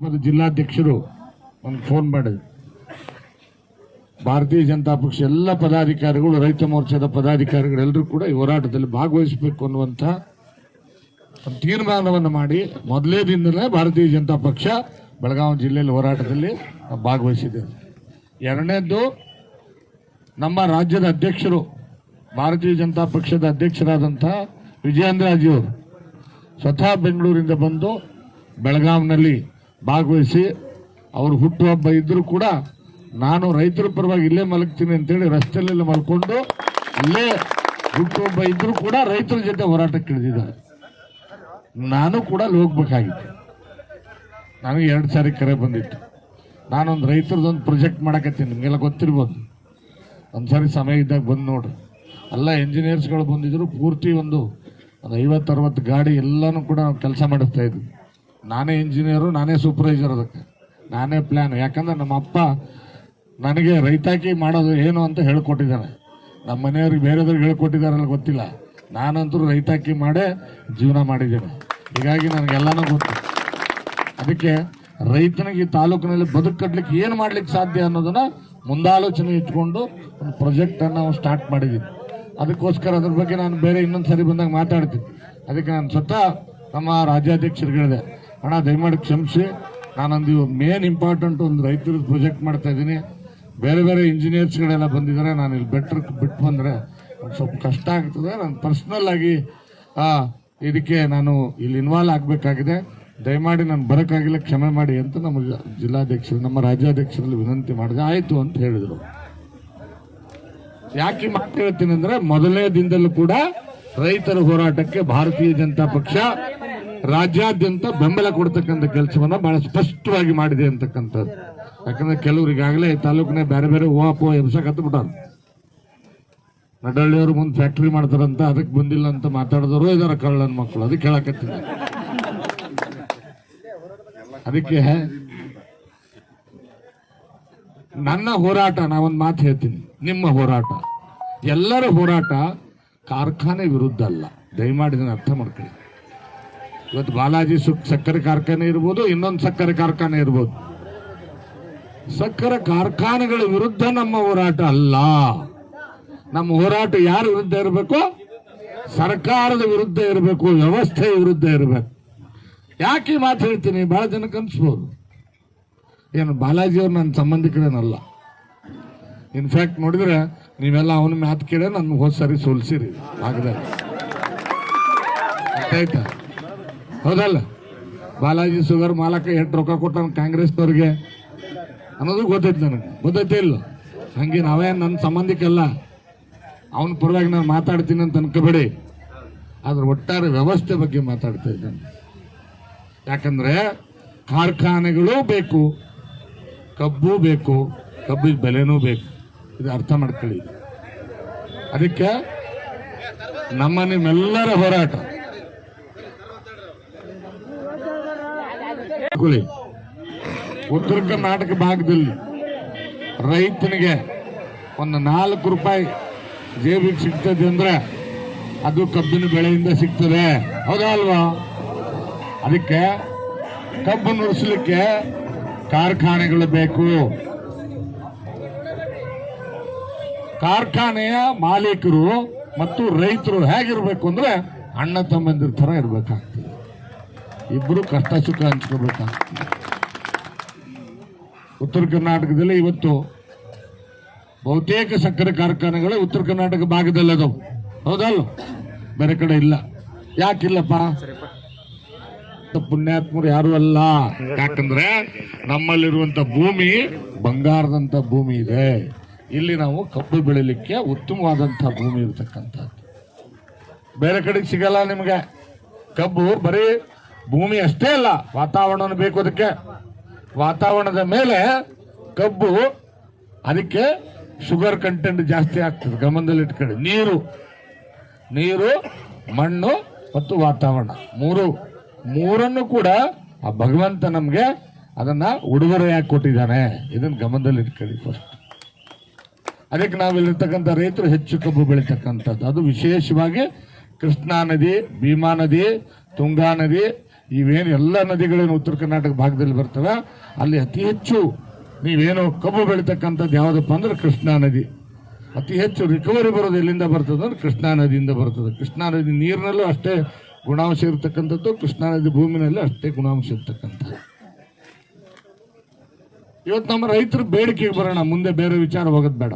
ಮತ್ತು ಜಿಲ್ಲಾಧ್ಯಕ್ಷರು ಒಂದು ಫೋನ್ ಮಾಡಿದ್ರು. ಭಾರತೀಯ ಜನತಾ ಪಕ್ಷ ಎಲ್ಲ ಪದಾಧಿಕಾರಿಗಳು, ರೈತ ಮೋರ್ಚಾದ ಪದಾಧಿಕಾರಿಗಳೆಲ್ಲರೂ ಕೂಡ ಈ ಹೋರಾಟದಲ್ಲಿ ಭಾಗವಹಿಸಬೇಕು ಅನ್ನುವಂಥ ತೀರ್ಮಾನವನ್ನು ಮಾಡಿ ಮೊದಲೇ ದಿನದಲ್ಲೇ ಭಾರತೀಯ ಜನತಾ ಪಕ್ಷ ಬೆಳಗಾವಿ ಜಿಲ್ಲೆಯಲ್ಲಿ ಹೋರಾಟದಲ್ಲಿ ಭಾಗವಹಿಸಿದೆ. ಎರಡನೇದ್ದು, ನಮ್ಮ ರಾಜ್ಯದ ಅಧ್ಯಕ್ಷರು, ಭಾರತೀಯ ಜನತಾ ಪಕ್ಷದ ಅಧ್ಯಕ್ಷರಾದಂಥ ವಿಜಯೇಂದ್ರಜಿಯವರು ಸ್ವತಃ ಬೆಂಗಳೂರಿಂದ ಬಂದು ಬೆಳಗಾವಿನಲ್ಲಿ ಭಾಗವಹಿಸಿ ಅವರು ಹುಟ್ಟುಹಬ್ಬ ಇದ್ದರೂ ಕೂಡ ನಾನು ರೈತರ ಪರವಾಗಿ ಇಲ್ಲೇ ಮಲಗ್ತೀನಿ ಅಂತೇಳಿ ರಸ್ತೆಯಲ್ಲೆಲ್ಲ ಮಲ್ಕೊಂಡು ಇಲ್ಲೇ ಹುಟ್ಟುಹಬ್ಬ ಇದ್ದರೂ ಕೂಡ ರೈತರ ಜೊತೆ ಹೋರಾಟಕ್ಕೆ ಇಳಿದಿದ್ದಾರೆ. ನಾನು ಕೂಡ ಅಲ್ಲಿ ಹೋಗ್ಬೇಕಾಗಿತ್ತು. ನನಗೆ ಎರಡು ಸಾರಿ ಕರೆ ಬಂದಿತ್ತು. ನಾನೊಂದು ರೈತರದೊಂದು ಪ್ರೊಜೆಕ್ಟ್ ಮಾಡಕತ್ತೀನಿ. ನಿಮಗೆಲ್ಲ ಗೊತ್ತಿರ್ಬೋದು. ಒಂದು ಸಾರಿ ಸಮಯ ಇದ್ದಾಗ ಬಂದು ನೋಡ್ರಿ. ಎಲ್ಲ ಇಂಜಿನಿಯರ್ಸ್ಗಳು ಬಂದಿದ್ರು, ಪೂರ್ತಿ ಒಂದು ಒಂದು ಐವತ್ತು, ಅರವತ್ತು ಗಾಡಿ ಎಲ್ಲನೂ ಕೂಡ ನಾವು ಕೆಲಸ ಮಾಡಿಸ್ತಾ ಇದ್ವಿ. ನಾನೇ ಇಂಜಿನಿಯರು ನಾನೇ ಸೂಪರ್ವೈಸರ್ ಅದಕ್ಕೆ. ನಾನೇ ಪ್ಲ್ಯಾನ್ ಯಾಕಂದ್ರೆ ನಮ್ಮ ಅಪ್ಪ ನನಗೆ ರೈತಾಕಿ ಮಾಡೋದು ಏನು ಅಂತ ಹೇಳ್ಕೊಟ್ಟಿದ್ದಾನೆ ನಮ್ಮ ಮನೆಯವ್ರಿಗೆ ಬೇರೆದವ್ರಿಗೆ ಹೇಳ್ಕೊಟ್ಟಿದ್ದಾರಲ್ಲ ಗೊತ್ತಿಲ್ಲ. ನಾನಂತೂ ರೈತಾಕಿ ಮಾಡೇ ಜೀವನ ಮಾಡಿದ್ದೇನೆ. ಹೀಗಾಗಿ ನನಗೆಲ್ಲನೂ ಗೊತ್ತು. ಅದಕ್ಕೆ ರೈತನಿಗೆ ಈ ತಾಲೂಕಿನಲ್ಲಿ ಬದುಕು ಕಟ್ಟಲಿಕ್ಕೆ ಏನು ಮಾಡ್ಲಿಕ್ಕೆ ಸಾಧ್ಯ ಅನ್ನೋದನ್ನ ಮುಂದಾಲೋಚನೆ ಇಟ್ಕೊಂಡು ಒಂದು ಪ್ರಾಜೆಕ್ಟ್ ಅನ್ನು ನಾವು ಸ್ಟಾರ್ಟ್ ಮಾಡಿದ್ದೀನಿ ಅದಕ್ಕೋಸ್ಕರ ಅದ್ರ ಬಗ್ಗೆ ನಾನು ಬೇರೆ ಇನ್ನೊಂದು ಸರಿ ಬಂದಾಗ ಮಾತಾಡ್ತೀನಿ. ಅದಕ್ಕೆ ನಾನು ಸ್ವತಃ ನಮ್ಮ ರಾಜ್ಯಾಧ್ಯಕ್ಷರುಗಳಿದೆ ಅಣ್ಣ, ದಯಮಾಡಿ ಕ್ಷಮಿಸಿ. ನಾನೊಂದು ಮೇನ್ ಇಂಪಾರ್ಟೆಂಟ್ ಒಂದು ರೈತರ ಪ್ರೊಜೆಕ್ಟ್ ಮಾಡ್ತಾ ಇದ್ದೀನಿ. ಬೇರೆ ಬೇರೆ ಇಂಜಿನಿಯರ್ಸ್ಗಳೆಲ್ಲ ಬಂದಿದ್ದಾರೆ. ನಾನು ಇಲ್ಲಿ ಬೆಟ್ರ್ ಬಿಟ್ಟು ಬಂದರೆ ಸ್ವಲ್ಪ ಕಷ್ಟ ಆಗ್ತದೆ. ನಾನು ಪರ್ಸ್ನಲ್ ಆಗಿ ಇದಕ್ಕೆ ನಾನು ಇಲ್ಲಿ ಇನ್ವಾಲ್ವ್ ಆಗಬೇಕಾಗಿದೆ. ದಯಮಾಡಿ ನಾನು ಬರೋಕ್ಕಾಗಿಲ್ಲ. ಕ್ಷಮೆ ಮಾಡಿ ಅಂತ ನಮ್ಮ ಜಿಲ್ಲಾಧ್ಯಕ್ಷರು, ನಮ್ಮ ರಾಜ್ಯಾಧ್ಯಕ್ಷರಲ್ಲಿ ವಿನಂತಿ ಮಾಡಿದೆ. ಆಯಿತು ಅಂತ ಹೇಳಿದರು. ಯಾಕೆ ಮಾತು ಹೇಳ್ತೀನಿ ಅಂದ್ರೆ ಮೊದಲನೇ ದಿನದಲ್ಲೂ ಕೂಡ ರೈತರ ಹೋರಾಟಕ್ಕೆ ಭಾರತೀಯ ಜನತಾ ಪಕ್ಷ ರಾಜ್ಯಾದ್ಯಂತ ಬೆಂಬಲ ಕೊಡ್ತಕ್ಕಂಥ ಕೆಲಸವನ್ನ ಬಹಳ ಸ್ಪಷ್ಟವಾಗಿ ಮಾಡಿದೆ ಅಂತಕ್ಕಂಥದ್ದು. ಯಾಕಂದ್ರೆ ಕೆಲವರಿಗಾಗಲೇ ತಾಲೂಕಿನ ಬೇರೆ ಬೇರೆ ಓಹಪೋ ಎಬ್ಸಕತ್ತು ಬಿಟ್ಟಾರ ನಡಳ್ಳಿಯವರು ಮುಂದೆ ಫ್ಯಾಕ್ಟ್ರಿ ಮಾಡ್ತಾರಂತ ಅದಕ್ಕೆ ಬಂದಿಲ್ಲ ಅಂತ ಮಾತಾಡಿದವರು ಇದಾರ ಕಳ್ಳನ ಮಕ್ಕಳು ಅದಕ್ಕೆ ಹೇಳಕತ್ತೀನಿ ಅದಕ್ಕೆ ನನ್ನ ಹೋರಾಟ, ನಾವೊಂದು ಮಾತು ಹೇಳ್ತೀನಿ. ನಿಮ್ಮ ಹೋರಾಟ. ಎಲ್ಲರ ಹೋರಾಟ ಕಾರ್ಖಾನೆ ವಿರುದ್ಧ ಅಲ್ಲ. ದಯಮಾಡಿ ಇದನ್ನ ಅರ್ಥ ಮಾಡ್ಕೊಳ್ಳಿ. ಇವತ್ತು ಬಾಲಾಜಿ ಸುಕ್ ಸಕ್ಕರೆ ಕಾರ್ಖಾನೆ ಇರ್ಬೋದು, ಇನ್ನೊಂದು ಸಕ್ಕರೆ ಕಾರ್ಖಾನೆ ಇರ್ಬೋದು. ಸಕ್ಕರೆ ಕಾರ್ಖಾನೆಗಳ ವಿರುದ್ಧ ನಮ್ಮ ಹೋರಾಟ ಅಲ್ಲ. ನಮ್ಮ ಹೋರಾಟ ಯಾರ ವಿರುದ್ಧ ಇರಬೇಕು? ಸರ್ಕಾರದ ವಿರುದ್ಧ ಇರಬೇಕು ವ್ಯವಸ್ಥೆ ವಿರುದ್ಧ ಇರಬೇಕು. ಯಾಕೆ ಮಾತು ಹೇಳ್ತೀನಿ? ಬಹಳ ಜನಕ್ಕೆ ಅನ್ಸ್ಬೋದು ಏನು ಬಾಲಾಜಿಯವ್ರು ನನ್ನ ಸಂಬಂಧಿಕರೇನಲ್ಲ. ಇನ್ಫ್ಯಾಕ್ಟ್ ನೋಡಿದ್ರೆ ನೀವೆಲ್ಲ ಅವನ ಮಾತು ಕೇಳಿ ನನ್ನ ಹೋದ್ ಸರಿ ಸೋಲ್ಸಿರಿ. ಭಾಗದಲ್ಲಿ ಆಯ್ತಾ? ಹೌದಲ್ಲ? ಬಾಲಾಜಿ ಶುಗರ್ ಮಾಲಕ ಎಷ್ಟು ರೊಕ್ಕ ಕೊಟ್ಟಾನ ಕಾಂಗ್ರೆಸ್ನವ್ರಿಗೆ? ಅನ್ನೋದು ಗೊತ್ತೈತೆ ನನಗೆ. ಗೊತ್ತೈತೆ ಇಲ್ಲ? ಹಂಗೆ ನಾವೇ ನನ್ನ ಸಂಬಂಧಿಕಲ್ಲ. ಅವನ ಪರವಾಗಿ ನಾನು ಮಾತಾಡ್ತೀನಿ ಅಂತ ಅನ್ಕೋಬೇಡಿ. ಅದ್ರ ಒಟ್ಟಾರೆ ವ್ಯವಸ್ಥೆ ಬಗ್ಗೆ ಮಾತಾಡ್ತಾ ಇದ್ದೇನೆ. ಯಾಕಂದ್ರೆ ಕಾರ್ಖಾನೆಗಳು ಬೇಕು, ಕಬ್ಬು ಬೇಕು, ಕಬ್ಬಿಗೆ ಬೆಲೆನೂ ಬೇಕು. ಇದು ಅರ್ಥ ಮಾಡ್ಕೊಳ್ಳಿ. ಅದಕ್ಕೆ ನಮ್ಮ ನಿಮ್ಮೆಲ್ಲರ ಹೋರಾಟ. ತಿಳ್ಕೊಳ್ಳಿ. ಉತ್ತರ ಕರ್ನಾಟಕ ಭಾಗದಲ್ಲಿ ರೈತನಿಗೆ ಒಂದು ನಾಲ್ಕು ರೂಪಾಯಿ ಜೇಬಿಗೆ ಸಿಗ್ತದೆ ಅಂದ್ರೆ ಅದು ಕಬ್ಬಿನ ಬೆಳೆಯಿಂದ ಸಿಗ್ತದೆ. ಹೌದಾ ಅಲ್ವಾ? ಅದಕ್ಕೆ ಕಬ್ಬು ನುಡಿಸ್ಲಿಕ್ಕೆ ಕಾರ್ಖಾನೆಗಳು ಬೇಕು. ಕಾರ್ಖಾನೆಯ ಮಾಲೀಕರು ಮತ್ತು ರೈತರು ಹೇಗಿರ್ಬೇಕು ಅಂದ್ರೆ ಅಣ್ಣ ತಮ್ಮಂದಿರ ತರ ಇರ್ಬೇಕಾಗ್ತದೆ. ಇಬ್ರು ಕಷ್ಟ ಸುಖ ಹಂಚ್ಕೋಬೇಕಾಗ್ತದೆ ಉತ್ತರ ಕರ್ನಾಟಕದಲ್ಲಿ ಇವತ್ತು ಬಹುತೇಕ ಸಕ್ಕರೆ ಕಾರ್ಖಾನೆಗಳು ಉತ್ತರ ಕರ್ನಾಟಕ ಭಾಗದಲ್ಲಿ ಅದಾವು ಹೌದಲ್ಲ? ಬೇರೆ ಕಡೆ ಇಲ್ಲ. ಯಾಕಿಲ್ಲಪ್ಪ? ಪುಣ್ಯಾತ್ಮರು ಯಾರು ಅಲ್ಲ. ಯಾಕಂದ್ರೆ ನಮ್ಮಲ್ಲಿರುವಂತ ಭೂಮಿ ಬಂಗಾರದಂತ ಭೂಮಿ ಇದೆ. ಇಲ್ಲಿ ನಾವು ಕಬ್ಬು ಬೆಳಿಲಿಕ್ಕೆ ಉತ್ತಮವಾದಂತ ಭೂಮಿ ಇರತಕ್ಕಂಥದ್ದು. ಬೇರೆ ಕಡೆಗೆ ಸಿಗಲ್ಲ ನಿಮಗೆ. ಕಬ್ಬು ಬರೀ ಭೂಮಿ ಅಷ್ಟೇ ಅಲ್ಲ ವಾತಾವರಣ ಬೇಕು ಅದಕ್ಕೆ. ವಾತಾವರಣದ ಮೇಲೆ ಕಬ್ಬು, ಅದಕ್ಕೆ ಶುಗರ್ ಕಂಟೆಂಟ್ ಜಾಸ್ತಿ ಆಗ್ತದೆ, ಗಮನದಲ್ಲಿ ಇಟ್ಕೊಳ್ಳಿ. ನೀರು ನೀರು, ಮಣ್ಣು ಮತ್ತು ವಾತಾವರಣ. ಮೂರು, ಮೂರನ್ನು ಕೂಡ ಆ ಭಗವಂತ ನಮಗೆ ಅದನ್ನ ಉಡುಗೊರೆಯಾಗಿ ಕೊಟ್ಟಿದ್ದಾನೆ? ಇದನ್ನ ಗಮನದಲ್ಲಿ ಇಟ್ಕೊಳ್ಳಿ ಫಸ್ಟ್ ಅದಕ್ಕೆ ನಾವಿಲ್ಲಿರ್ತಕ್ಕಂಥ ರೈತರು ಹೆಚ್ಚು ಕಬ್ಬು ಬೆಳೀತಕ್ಕಂಥದ್ದು. ಅದು ವಿಶೇಷವಾಗಿ ಕೃಷ್ಣಾ ನದಿ, ಭೀಮಾ ನದಿ, ತುಂಗಾ ನದಿ ಇವೇನು ಎಲ್ಲ ನದಿಗಳೇನು ಉತ್ತರ ಕರ್ನಾಟಕ ಭಾಗದಲ್ಲಿ ಬರ್ತವೆ, ಅಲ್ಲಿ ಅತಿ ಹೆಚ್ಚು ನೀವೇನು ಕಬ್ಬು ಬೆಳೀತಕ್ಕಂಥದ್ದು ಯಾವುದಪ್ಪ ಅಂದ್ರೆ ಕೃಷ್ಣಾ ನದಿ. ಅತಿ ಹೆಚ್ಚು ರಿಕವರಿ ಬರೋದು ಎಲ್ಲಿಂದ ಬರ್ತದೆ ಅಂದ್ರೆ ಕೃಷ್ಣಾ ನದಿಯಿಂದ ಬರ್ತದೆ. ಕೃಷ್ಣಾ ನದಿ ನೀರಿನಲ್ಲೂ ಅಷ್ಟೇ ಗುಣಾಂಶ ಇರತಕ್ಕಂಥದ್ದು, ಕೃಷ್ಣಾ ನದಿ ಭೂಮಿನಲ್ಲೂ ಅಷ್ಟೇ ಗುಣಾಂಶ ಇರ್ತಕ್ಕಂಥದ್ದು. ಇವತ್ತು ನಮ್ಮ ರೈತರ ಬೇಡಿಕೆಗೆ ಬರೋಣ, ಮುಂದೆ ಬೇರೆ ವಿಚಾರ ಹೋಗೋದು ಬೇಡ.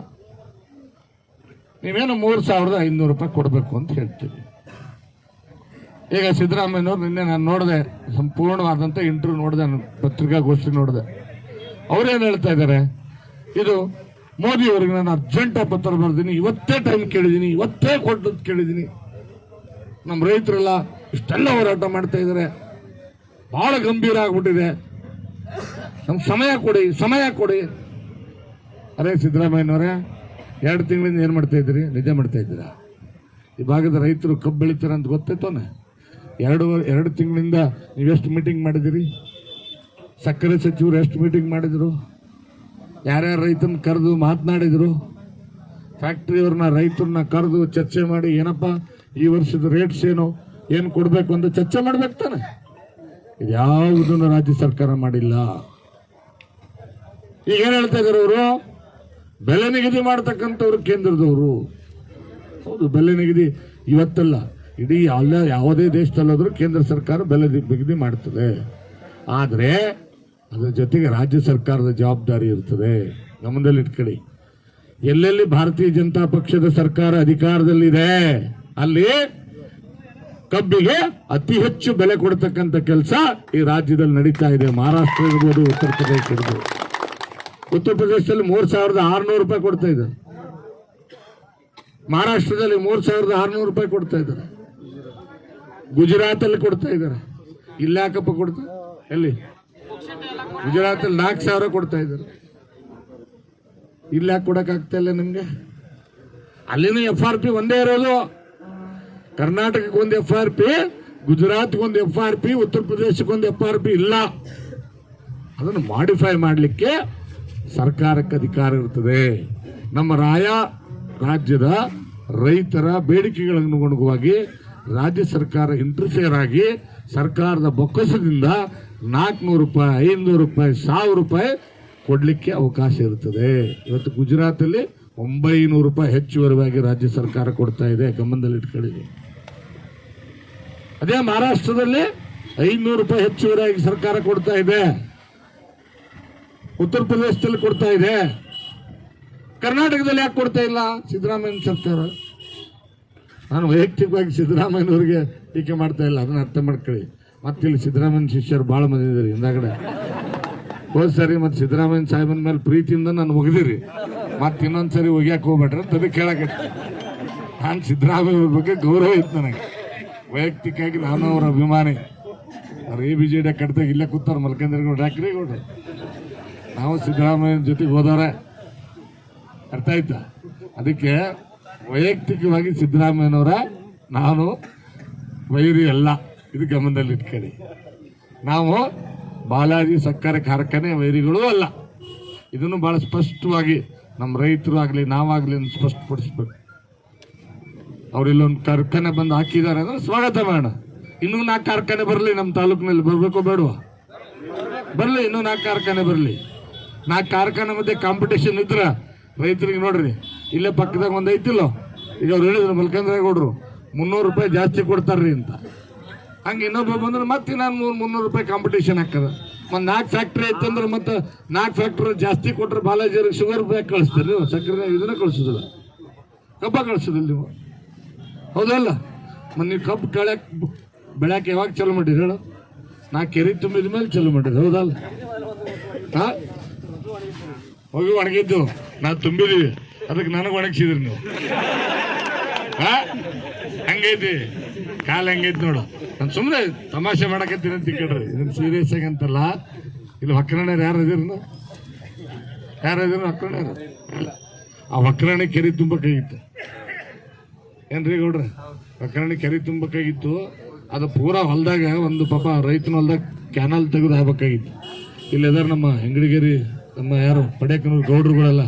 ನೀವೇನು ಮೂರು ಸಾವಿರದ ಐನೂರು ರೂಪಾಯಿ ಕೊಡಬೇಕು ಅಂತ ಹೇಳ್ತೀವಿ. ಈಗ ಸಿದ್ದರಾಮಯ್ಯನವ್ರು ನಿನ್ನೆ ನಾನು ನೋಡಿದೆ ಸಂಪೂರ್ಣವಾದಂಥ ಇಂಟರ್ವ್ಯೂ ನೋಡಿದೆ, ನಾನು ಪತ್ರಿಕಾಗೋಷ್ಠಿ ನೋಡಿದೆ. ಅವ್ರೇನು ಹೇಳ್ತಾ ಇದ್ದಾರೆ? ಇದು ಮೋದಿ ಅವರಿಗೆ ನಾನು ಅರ್ಜೆಂಟಾಗಿ ಪತ್ರ ಬರ್ದೀನಿ ಇವತ್ತೇ ಟೈಮ್ ಕೇಳಿದ್ದೀನಿ, ಇವತ್ತೇ ಕೊಟ್ಟದ್ದು ಕೇಳಿದ್ದೀನಿ. ನಮ್ಮ ರೈತರೆಲ್ಲ ಇಷ್ಟೆಲ್ಲ ಹೋರಾಟ ಮಾಡ್ತಾ ಇದ್ದಾರೆ. ಬಹಳ ಗಂಭೀರ ಆಗ್ಬಿಟ್ಟಿದೆ. ನಮ್ಗೆ ಸಮಯ ಕೊಡಿ ಸಮಯ ಕೊಡಿ. ಅರೆ ಸಿದ್ದರಾಮಯ್ಯನವರೇ, ಎರಡು ತಿಂಗಳಿಂದ ಏನು ಮಾಡ್ತಾ ಇದ್ದೀರಿ? ನಿಜ ಮಾಡ್ತಾ ಇದ್ದೀರಾ? ಈ ಭಾಗದ ರೈತರು ಕಬ್ಬು ಬೆಳಿತಾರೆ ಅಂತ ಗೊತ್ತೈತೋನೆ ಎರಡು ಎರಡು ತಿಂಗಳಿಂದ ನೀವೆಷ್ಟು ಮೀಟಿಂಗ್ ಮಾಡಿದಿರಿ? ಸಕ್ಕರೆ ಸಚಿವರು ಎಷ್ಟು ಮೀಟಿಂಗ್ ಮಾಡಿದರು? ಯಾರ್ಯಾರು ರೈತನ ಕರೆದು ಮಾತನಾಡಿದರು? ಫ್ಯಾಕ್ಟ್ರಿಯವ್ರನ್ನ ರೈತರನ್ನ ಕರೆದು ಚರ್ಚೆ ಮಾಡಿ, ಏನಪ್ಪ ಈ ವರ್ಷದ ರೇಟ್ಸ್ ಏನು ಏನು ಕೊಡಬೇಕು ಅಂತ ಚರ್ಚೆ ಮಾಡ್ಬೇಕು ತಾನೆ. ಇದ್ಯಾವುದನ್ನು ರಾಜ್ಯ ಸರ್ಕಾರ ಮಾಡಿಲ್ಲ. ಈಗ ಏನು ಹೇಳ್ತಾ ಇದ್ದಾರೆ ಅವರು? ಬೆಲೆ ನಿಗದಿ ಮಾಡ್ತಕ್ಕಂಥವ್ರು ಕೇಂದ್ರದವರು. ಹೌದು, ಬೆಲೆ ನಿಗದಿ ಇವತ್ತಲ್ಲ. ಇಡೀ ಅಲ್ಲ ಯಾವುದೇ ದೇಶದಲ್ಲಾದರೂ ಕೇಂದ್ರ ಸರ್ಕಾರ ಬೆಲೆ ಬಿಗಿದಿ ಮಾಡ್ತದೆ. ಆದರೆ ಅದರ ಜೊತೆಗೆ ರಾಜ್ಯ ಸರ್ಕಾರದ ಜವಾಬ್ದಾರಿ ಇರ್ತದೆ. ಗಮನದಲ್ಲಿ ಇಟ್ಕೊಳ್ಳಿ. ಎಲ್ಲೆಲ್ಲಿ ಭಾರತೀಯ ಜನತಾ ಪಕ್ಷದ ಸರ್ಕಾರ ಅಧಿಕಾರದಲ್ಲಿದೆ, ಅಲ್ಲಿ ಕಬ್ಬಿಗೆ ಅತಿ ಹೆಚ್ಚು ಬೆಲೆ ಕೊಡ್ತಕ್ಕಂಥ ಕೆಲಸ ಈ ರಾಜ್ಯದಲ್ಲಿ ನಡೀತಾ ಇದೆ. ಮಹಾರಾಷ್ಟ್ರ ಇರ್ಬೋದು, ಉತ್ತರ ಪ್ರದೇಶ ಇರ್ಬೋದು. ಉತ್ತರ ಪ್ರದೇಶದಲ್ಲಿ ಮೂರ್ ಸಾವಿರದ ಆರ್ನೂರು ರೂಪಾಯಿ ಕೊಡ್ತಾ ಇದ್ದಾರೆ. ಮಹಾರಾಷ್ಟ್ರದಲ್ಲಿ ಮೂರ್ ಸಾವಿರದ ಆರ್ನೂರು ರೂಪಾಯಿ ಕೊಡ್ತಾ ಇದ್ದಾರೆ. ಗುಜರಾತ್ ಅಲ್ಲಿ ಕೊಡ್ತಾ ಇದ್ದಾರೆ. ಇಲ್ಲ ಯಾಕಪ್ಪ ಕೊಡ್ತಾ ಎಲ್ಲಿ? ಗುಜರಾತ್ ಅಲ್ಲಿ ನಾಲ್ಕು ಸಾವಿರ ಕೊಡ್ತಾ ಇದ್ದಾರೆ. ಇಲ್ಲ ಯಾಕೆ ಕೊಡಕ್ ಆಗ್ತಾ ಇಲ್ಲ ನಿಮ್ಗೆ? ಅಲ್ಲಿನ ಎಫ್ ಆರ್ ಪಿ ಒಂದೇ ಇರೋದು. ಕರ್ನಾಟಕಕ್ಕೆ ಒಂದು ಎಫ್ ಆರ್ ಪಿ ಗುಜರಾತ್ಗೆ ಒಂದು ಎಫ್ ಆರ್ ಪಿ ಉತ್ತರ ಪ್ರದೇಶಕ್ಕೆ ಒಂದು ಎಫ್ ಆರ್ ಪಿ ಇಲ್ಲ. ಅದನ್ನು ಮಾಡಿಫೈ ಮಾಡಲಿಕ್ಕೆ ಸರ್ಕಾರಕ್ಕೆ ಅಧಿಕಾರ ಇರ್ತದೆ. ನಮ್ಮ ರಾಯ ರಾಜ್ಯದ ರೈತರ ಬೇಡಿಕೆಗಳ ಅನುಗುಣವಾಗಿ ರಾಜ್ಯ ಸರ್ಕಾರ ಇಂಟರ್ಫಿಯರ್ ಆಗಿ ಸರ್ಕಾರದ ಬೊಕ್ಕಸದಿಂದ ನಾಲ್ಕುನೂರು ರೂಪಾಯಿ, ಐನೂರು ರೂಪಾಯಿ, ಸಾವಿರ ರೂಪಾಯಿ ಕೊಡಲಿಕ್ಕೆ ಅವಕಾಶ ಇರ್ತದೆ ಇವತ್ತು ಗುಜರಾತಲ್ಲಿ ಒಂಬೈನೂರು ರೂಪಾಯಿ ಹೆಚ್ಚುವರಿಯಾಗಿ ರಾಜ್ಯ ಸರ್ಕಾರ ಕೊಡ್ತಾ ಇದೆ. ಗಮನದಲ್ಲಿ ಇಟ್ಕೊಳ್ಳಿ ಅದೇ ಮಹಾರಾಷ್ಟ್ರದಲ್ಲಿ ಐನೂರು ರೂಪಾಯಿ ಹೆಚ್ಚುವರಿಯಾಗಿ ಸರ್ಕಾರ ಕೊಡ್ತಾ ಇದೆ. ಉತ್ತರ ಪ್ರದೇಶದಲ್ಲಿ ಕೊಡ್ತಾ ಇದೆ. ಕರ್ನಾಟಕದಲ್ಲಿ ಯಾಕೆ ಕೊಡ್ತಾ ಇಲ್ಲ? ಸಿದ್ದರಾಮಯ್ಯ ಸರ್ಕಾರ. ನಾನು ವೈಯಕ್ತಿಕವಾಗಿ ಸಿದ್ದರಾಮಯ್ಯನವ್ರಿಗೆ ಟೀಕೆ ಮಾಡ್ತಾ ಇಲ್ಲ, ಅದನ್ನ ಅರ್ಥ ಮಾಡ್ಕೊಳ್ಳಿ. ಮತ್ತೆ ಇಲ್ಲಿ ಸಿದ್ದರಾಮಯ್ಯ ಶಿಷ್ಯರು ಭಾಳ ಮಂದಿ ಇದ್ದಾರೆ ಹಿಂದಾಗಡೆ. ಹೋದ್ ಸರಿ ಮತ್ತೆ ಸಿದ್ದರಾಮಯ್ಯ ಸಾಹೇಬನ ಮೇಲೆ ಪ್ರೀತಿಯಿಂದ ನಾನು ಒಗದಿರಿ ಮತ್ತೆ ಇನ್ನೊಂದ್ ಸರಿ ಒಗ್ಯಾಕೆ ಹೋಗ್ಬೇಡ್ರಿ ಅಂತ ಅದಕ್ಕೆ ಕೇಳಕ್ಕೆ ನಾನು ಸಿದ್ದರಾಮಯ್ಯ ಬಗ್ಗೆ ಗೌರವ ಇತ್ತು ನನಗೆ. ವೈಯಕ್ತಿಕವಾಗಿ ನಾನು ಅವರ ಅಭಿಮಾನಿ. ಅವ್ರು ಎ ಬಿ ಜೆ ಡಿ ಕಟ್ದಾಗ ಇಲ್ಲೇ ಕೂತಾರ ಮಲ್ಕೇಂದ್ರಗೌಡ ಗೌಡ್ರು? ನಾವು ಸಿದ್ದರಾಮಯ್ಯನ ಜೊತೆಗೆ ಹೋದವ್ರೆ. ಅರ್ಥ ಆಯ್ತಾ? ಅದಕ್ಕೆ ವೈಯಕ್ತಿಕವಾಗಿ ಸಿದ್ದರಾಮಯ್ಯನವರ, ನಾನು ವೈರಿ ಅಲ್ಲ. ಇದು ಗಮನದಲ್ಲಿ ಇಟ್ಕೊಳ್ಳಿ. ನಾವು ಬಾಲಾಜಿ ಸಕ್ಕರೆ ಕಾರ್ಖಾನೆ ವೈರಿಗಳೂ ಅಲ್ಲ. ಇದನ್ನು ಬಹಳ ಸ್ಪಷ್ಟವಾಗಿ ನಮ್ಮ ರೈತರು ಆಗಲಿ, ನಾವಾಗಲಿ ಸ್ಪಷ್ಟಪಡಿಸ್ಬೇಕು. ಅವರಿಲ್ಲೊಂದು ಕಾರ್ಖಾನೆ ಬಂದು ಹಾಕಿದ್ದಾರೆ ಅಂದ್ರೆ ಸ್ವಾಗತ ಮಾಡೋಣ. ಇನ್ನೂ ನಾಲ್ಕು ಕಾರ್ಖಾನೆ ಬರಲಿ, ನಮ್ಮ ತಾಲೂಕಿನಲ್ಲಿ ಬರಬೇಕು ಬೇಡವಾ? ಬರಲಿ, ಇನ್ನೂ ನಾಲ್ಕು ಕಾರ್ಖಾನೆ ಬರಲಿ. ನಾಲ್ಕು ಕಾರ್ಖಾನೆ ಮಧ್ಯೆ ಕಾಂಪಿಟೇಷನ್ ಇದ್ರೆ ರೈತರಿಗೆ ನೋಡ್ರಿ ಇಲ್ಲೇ ಪಕ್ಕದಾಗ ಒಂದು ಐತಿಲ್ಲೋ? ಈಗ ಅವ್ರು ಹೇಳಿದ್ರು, ಮಲ್ಕಂದ್ರೇಗೌಡರು, ಮುನ್ನೂರು ರೂಪಾಯಿ ಜಾಸ್ತಿ ಕೊಡ್ತಾರ್ರಿ ಅಂತ. ಹಂಗೆ ಇನ್ನೊಬ್ಬ ಬಂದ್ರೆ ಮತ್ತೆ ನಾನು ಮೂರು ಮುನ್ನೂರು ರೂಪಾಯಿ ಕಾಂಪಿಟೇಷನ್ ಹಾಕದ. ಒಂದು ನಾಲ್ಕು ಫ್ಯಾಕ್ಟ್ರಿ ಐತಂದ್ರೆ ಮತ್ತೆ ನಾಲ್ಕು ಫ್ಯಾಕ್ಟ್ರಿ ಜಾಸ್ತಿ ಕೊಟ್ಟರೆ ಬಾಲಾಜಿಯವ್ರಿಗೆ ಶುಗರ್ ಬ್ಯಾಗ್ ಕಳಿಸ್ತೀರಿ ನೀವು. ಸಕ್ಕರೆ ಇದನ್ನ ಕಳಿಸೋದಿಲ್ಲ. ಕಬ್ಬ ಕಳಿಸೋದಿಲ್ಲ ನೀವು. ಹೌದಲ್ಲ? ಮತ್ತು ನೀವು ಕಬ್ಬು ಕಳ್ಯಾಕ್ ಬೆಳ್ಯಾಕೆ ಯಾವಾಗ ಚಾಲು ಮಾಡಿರಿ ಹೇಳು? ನಾ ಕೆರೆ ತುಂಬಿದ ಮೇಲೆ ಚಾಲು ಮಾಡಿರಿ, ಹೌದಲ್ಲ? ಹಾಂ? ಹೋಗಿ ಒಣಗಿದ್ದು. ನಾ ತುಂಬಿದೀವಿ. ಅದಕ್ಕೆ ನನಗೆ ಒಣಗಿಸಿದ್ರಿ ನೀವು. ಹಂಗೈತಿ. ಕಾಲ ಹಂಗೈತಿ ನೋಡು. ನಾನು ಸುಮ್ಮನೆ ತಮಾಷೆ ಮಾಡಕತ್ತೀನಿ ಅಂತ ಕೇಳ್ರಿ. ಇದನ್ನ ಸೀರಿಯಸ್ ಆಗಿ ಅಂತಲ್ಲ. ಇಲ್ಲಿ ಒಕ್ಕರಣೆ ಯಾರು ಇದ್ರುನು ಯಾರು ಇದ್ರುನು ಒಕ್ಕರಣೆ ಇಲ್ಲ ಆ ಒಕ್ಕರಣೆ ಕೆರೆ ತುಂಬಕಾಗಿತ್ತು ಏನ್ರಿ ಗೌಡ್ರೆ? ಒಕ್ಕರಣೆ ಕೆರೆ ತುಂಬಕಾಗಿತ್ತು ಅದು ಪೂರಾ ಹೊಲದಾಗ ಒಂದು ಪಾಪ ರೈತನ ಹೊಲ್ದಾಗ ಕ್ಯಾನಲ್ ತೆಗೆದು ಹಾಕಬೇಕಾಗಿತ್ತು. ಇಲ್ಲಿ ನಮ್ಮ ಹೆಂಗಡಿಗೇರಿ, ನಮ್ಮ ಯಾರು ಪಡೇಕನೂರು ಗೌಡ್ರುಗಳೆಲ್ಲ.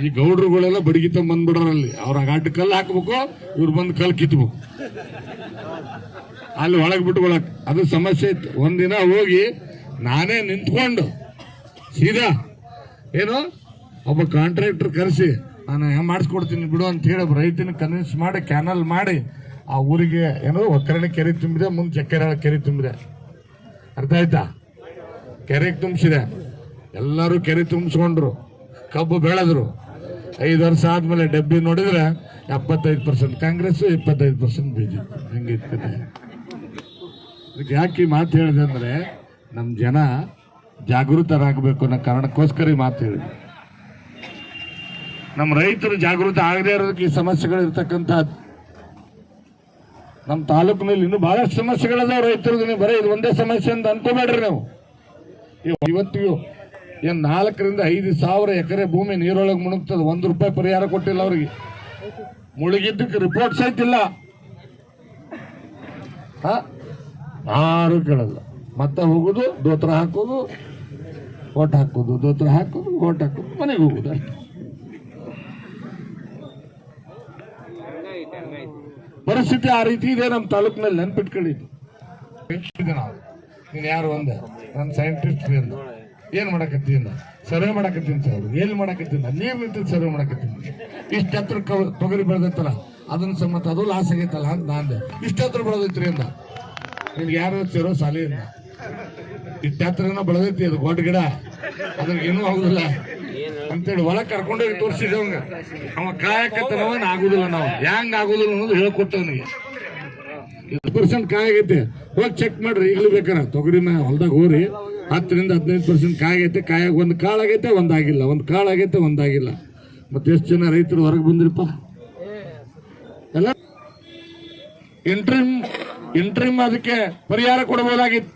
ಈ ಗೌಡ್ರುಗಳೆಲ್ಲ ಬಡಗಿತ ಬಂದ್ಬಿಡೋರಲ್ಲಿ ಅವ್ರ ಅಡ್ಡ ಕಲ್ಲು ಹಾಕ್ಬೇಕು, ಇವ್ರು ಬಂದು ಕಲ್ಲು ಕಿತ್ಬೇಕು. ಅಲ್ಲಿ ಒಳಗೆ ಬಿಟ್ಕೊಳಕ್. ಅದು ಸಮಸ್ಯೆ ಇತ್ತು. ಒಂದಿನ ಹೋಗಿ ನಾನೇ ನಿಂತ್ಕೊಂಡು ಸೀದಾ ಏನು ಒಬ್ಬ ಕಾಂಟ್ರಾಕ್ಟರ್ ಕರೆಸಿ, ನಾನು ಹೆಂಗೆ ಮಾಡಿಸ್ಕೊಡ್ತೀನಿ ಬಿಡು ಅಂತ ಹೇಳಿ ರೈತನ ಕನ್ವಿನ್ಸ್ ಮಾಡಿ ಕ್ಯಾನಲ್ ಮಾಡಿ, ಆ ಊರಿಗೆ ಏನೋ ಒಕ್ಕರಣೆ ಕೆರೆ ತುಂಬಿದೆ, ಮುಂದೆ ಚಕ್ಕರೆ ಕೆರೆ ತುಂಬಿದೆ. ಅರ್ಥ ಆಯ್ತಾ? ಕೆರೆಗೆ ತುಂಬಿಸಿದೆ. ಎಲ್ಲರೂ ಕೆರೆ ತುಂಬಿಸ್ಕೊಂಡ್ರು. ಕಬ್ಬು ಬೆಳೆದ್ರು. ಐದು ವರ್ಷ ಆದ್ಮೇಲೆ ಡಬ್ಬಿ ನೋಡಿದ್ರೆ ಎಪ್ಪತ್ತೈದು ಪರ್ಸೆಂಟ್ ಕಾಂಗ್ರೆಸ್ ಇಪ್ಪತ್ತೈದು ಪರ್ಸೆಂಟ್ ಬಿಜೆಪಿ. ಹೆಂಗಿರ್ತದೆ ಇದಕ್ಕೆ ಯಾಕೆ ಈ ಮಾತು ಹೇಳಿದೆ ಅಂದರೆ ನಮ್ಮ ಜನ ಜಾಗೃತರಾಗಬೇಕು ಅನ್ನೋ ಕಾರಣಕ್ಕೋಸ್ಕರ ಈ ಮಾತು ಹೇಳಿದೆ. ನಮ್ಮ ರೈತರು ಜಾಗೃತ ಆಗದೇ ಇರೋದಕ್ಕೆ ಈ ಸಮಸ್ಯೆಗಳು ಇರ್ತಕ್ಕಂಥ ನಮ್ಮ ತಾಲೂಕಿನಲ್ಲಿ ಇನ್ನೂ ಬಹಳಷ್ಟು ಸಮಸ್ಯೆಗಳದಾವ ರೈತರಿಗೆ ನೀವು ಬರೀ ಇದು ಒಂದೇ ಸಮಸ್ಯೆ ಅಂತ ಅನ್ಕೋಬೇಡ್ರಿ ನಾವು. ಇವ್- ಇವತ್ತಿಗೂ ಏನ್ ನಾಲ್ಕರಿಂದ ಐದು ಸಾವಿರ ಎಕರೆ ಭೂಮಿ ನೀರೊಳಗೆ ಮುಣುಗ್ತದೆ, ಒಂದು ರೂಪಾಯಿ ಪರಿಹಾರ ಕೊಟ್ಟಿಲ್ಲ ಅವ್ರಿಗೆ. ಮುಳುಗಿದ್ದಕ್ಕೆ ರಿಪೋರ್ಟ್ ಸಹಿತಿಲ್ಲ? ಯಾರು ಕೇಳಲ್ಲ. ಮತ್ತೆ ಹೋಗುದು, ದೋತ್ರ ಹಾಕೋದು ಓಟ್ ಹಾಕೋದು, ದೋತ್ರ ಹಾಕೋದು ಓಟ್ ಹಾಕೋದು, ಮನೆಗೆ ಹೋಗುದು. ಪರಿಸ್ಥಿತಿ ಆ ರೀತಿ ಇದೆ ನಮ್ಮ ತಾಲೂಕಿನಲ್ಲಿ ನೆನ್ಪಿಟ್ಕೊಳ್ಳಿ. ನೀನು ಯಾರು ಒಂದು? ನಾನು ಸೈಂಟಿಸ್ಟ್ ಏನ್ ಮಾಡಕತ್ತೀನಿ ಸರ್ವೆ ಮಾಡಕತ್ತೀನಿ ಸರ್ ಏನ್ ಮಾಡಕತ್ತೀನಿ ನೀರ್ ನಿಂತಿದ್ದು ಸರ್ವೆ ಮಾಡಕತ್ತೀನಿ ಇಷ್ಟ ಹತ್ರ ತೊಗರಿ ಬೆಳೆದೈತಲ್ಲ ಅದನ್ನ ಸಮ್ಮತ ಅದು ಲಾಸ್ ಆಗೈತಲ್ಲ ಅಂತ ನಾಂದೆ ಇಷ್ಟ ಹತ್ರ ಬೆಳೆದೈತ್ರಿ ಅಂದ. ನಿಮ್ಗೆ ಯಾರು ಸೇರೋ ಸಾಲಿ ಅಂದ. ಇಷ್ಟ ಹತ್ರನ ಬೆಳೆದೈತಿ ಅದು ಗೋಡ್ ಗಿಡ. ಅದ್ರ ಏನೂ ಆಗುದಿಲ್ಲ. ಅಂತೇಳಿ ಹೊಲ ಕರ್ಕೊಂಡೋಗಿ ತೋರಿಸಿದವಂಗ ಅವ ಕಾಯಕತ್ತನವನ್ ಆಗುದಿಲ್ಲ ನಾವು. ಹೆಂಗ್ ಆಗುದಿಲ್ಲ ಅನ್ನೋದು ಹೇಳ್ಕೊಟ್ಟವನಿಗೆ ಎಷ್ಟು ಪರ್ಸೆಂಟ್ ಕಾಯಾಗೈತೆ ಹೋಗಿ ಚೆಕ್ ಮಾಡ್ರಿ, ಈಗಲೂ ಬೇಕಾರ ತೊಗರಿನ ಹೊಲ್ದಾಗ ಹೋರಿ ಹತ್ತರಿಂದ ಹದಿನೈದು ಪರ್ಸೆಂಟ್ ಕಾಯಾಗೈತೆ, ಕಾಯಾಗ ಒಂದು ಕಾಳಾಗೈತೆ, ಒಂದಾಗಿಲ್ಲ. ಒಂದು ಕಾಳಾಗೈತೆ ಒಂದು ಕಾಳು ಆಗೈತೆ ಒಂದು ಆಗಿಲ್ಲ ಮತ್ತೆ ಎಷ್ಟು ಜನ ರೈತರು ಹೊರಗೆ ಬಂದ್ರಿಪ್ಪ? ಎಲ್ಲ? ಇಂಟ್ರಿಮ್ ಇಂಟ್ರಿಮ್ ಅದಕ್ಕೆ ಪರಿಹಾರ ಕೊಡಬಹುದಾಗಿತ್ತು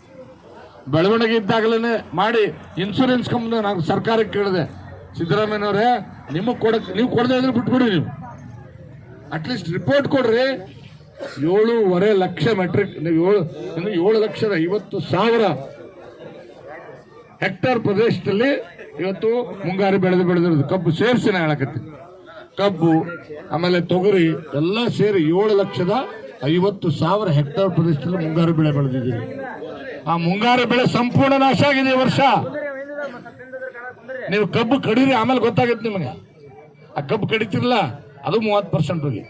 ಬೆಳವಣಿಗೆ ಇದ್ದಾಗಲೇ ಮಾಡಿ ಇನ್ಶೂರೆನ್ಸ್ ಕಂಪ್ನಿ ನಾನು ಸರ್ಕಾರಕ್ಕೆ ಕೇಳಿದೆ. ಸಿದ್ದರಾಮಯ್ಯನವರೇ, ನಿಮಗೆ ಕೊಡಕ್ಕೆ ನೀವು ಕೊಡದೆ ಇದ್ರೆ ಬಿಟ್ಬಿಡಿ ನೀವು. ಅಟ್ಲೀಸ್ಟ್ ರಿಪೋರ್ಟ್ ಕೊಡ್ರಿ. ಏಳೂವರೆ ಲಕ್ಷ ಮೆಟ್ರಿಕ್ ನೀವು ಏಳು ಏಳು ಲಕ್ಷದ ಐವತ್ತು ಸಾವಿರ ಹೆಕ್ಟರ್ ಪ್ರದೇಶದಲ್ಲಿ ಇವತ್ತು ಮುಂಗಾರು ಬೆಳೆದು ಬೆಳೆದಿರೋದು. ಕಬ್ಬು ಸೇರಿಸಿ ನಾ ಹೇಳಕತ್ತೀನಿ. ಕಬ್ಬು, ಆಮೇಲೆ ತೊಗರಿ, ಎಲ್ಲ ಸೇರಿ ಏಳು ಲಕ್ಷದ ಐವತ್ತು ಸಾವಿರ ಹೆಕ್ಟರ್ ಪ್ರದೇಶದಲ್ಲಿ ಮುಂಗಾರು ಬೆಳೆ ಬೆಳೆದಿದ್ದೀವಿ ಆ ಮುಂಗಾರು ಬೆಳೆ ಸಂಪೂರ್ಣ ನಾಶ ಆಗಿದೆ ಈ ವರ್ಷ. ನೀವು ಕಬ್ಬು ಕಡೀರಿ, ಆಮೇಲೆ ಗೊತ್ತಾಗುತ್ತೆ ನಿಮಗೆ. ಆ ಕಬ್ಬು ಕಡಿತಿರಲ್ಲ, ಅದು ಮೂವತ್ತು ಪರ್ಸೆಂಟ್ ಹೋಗಿ.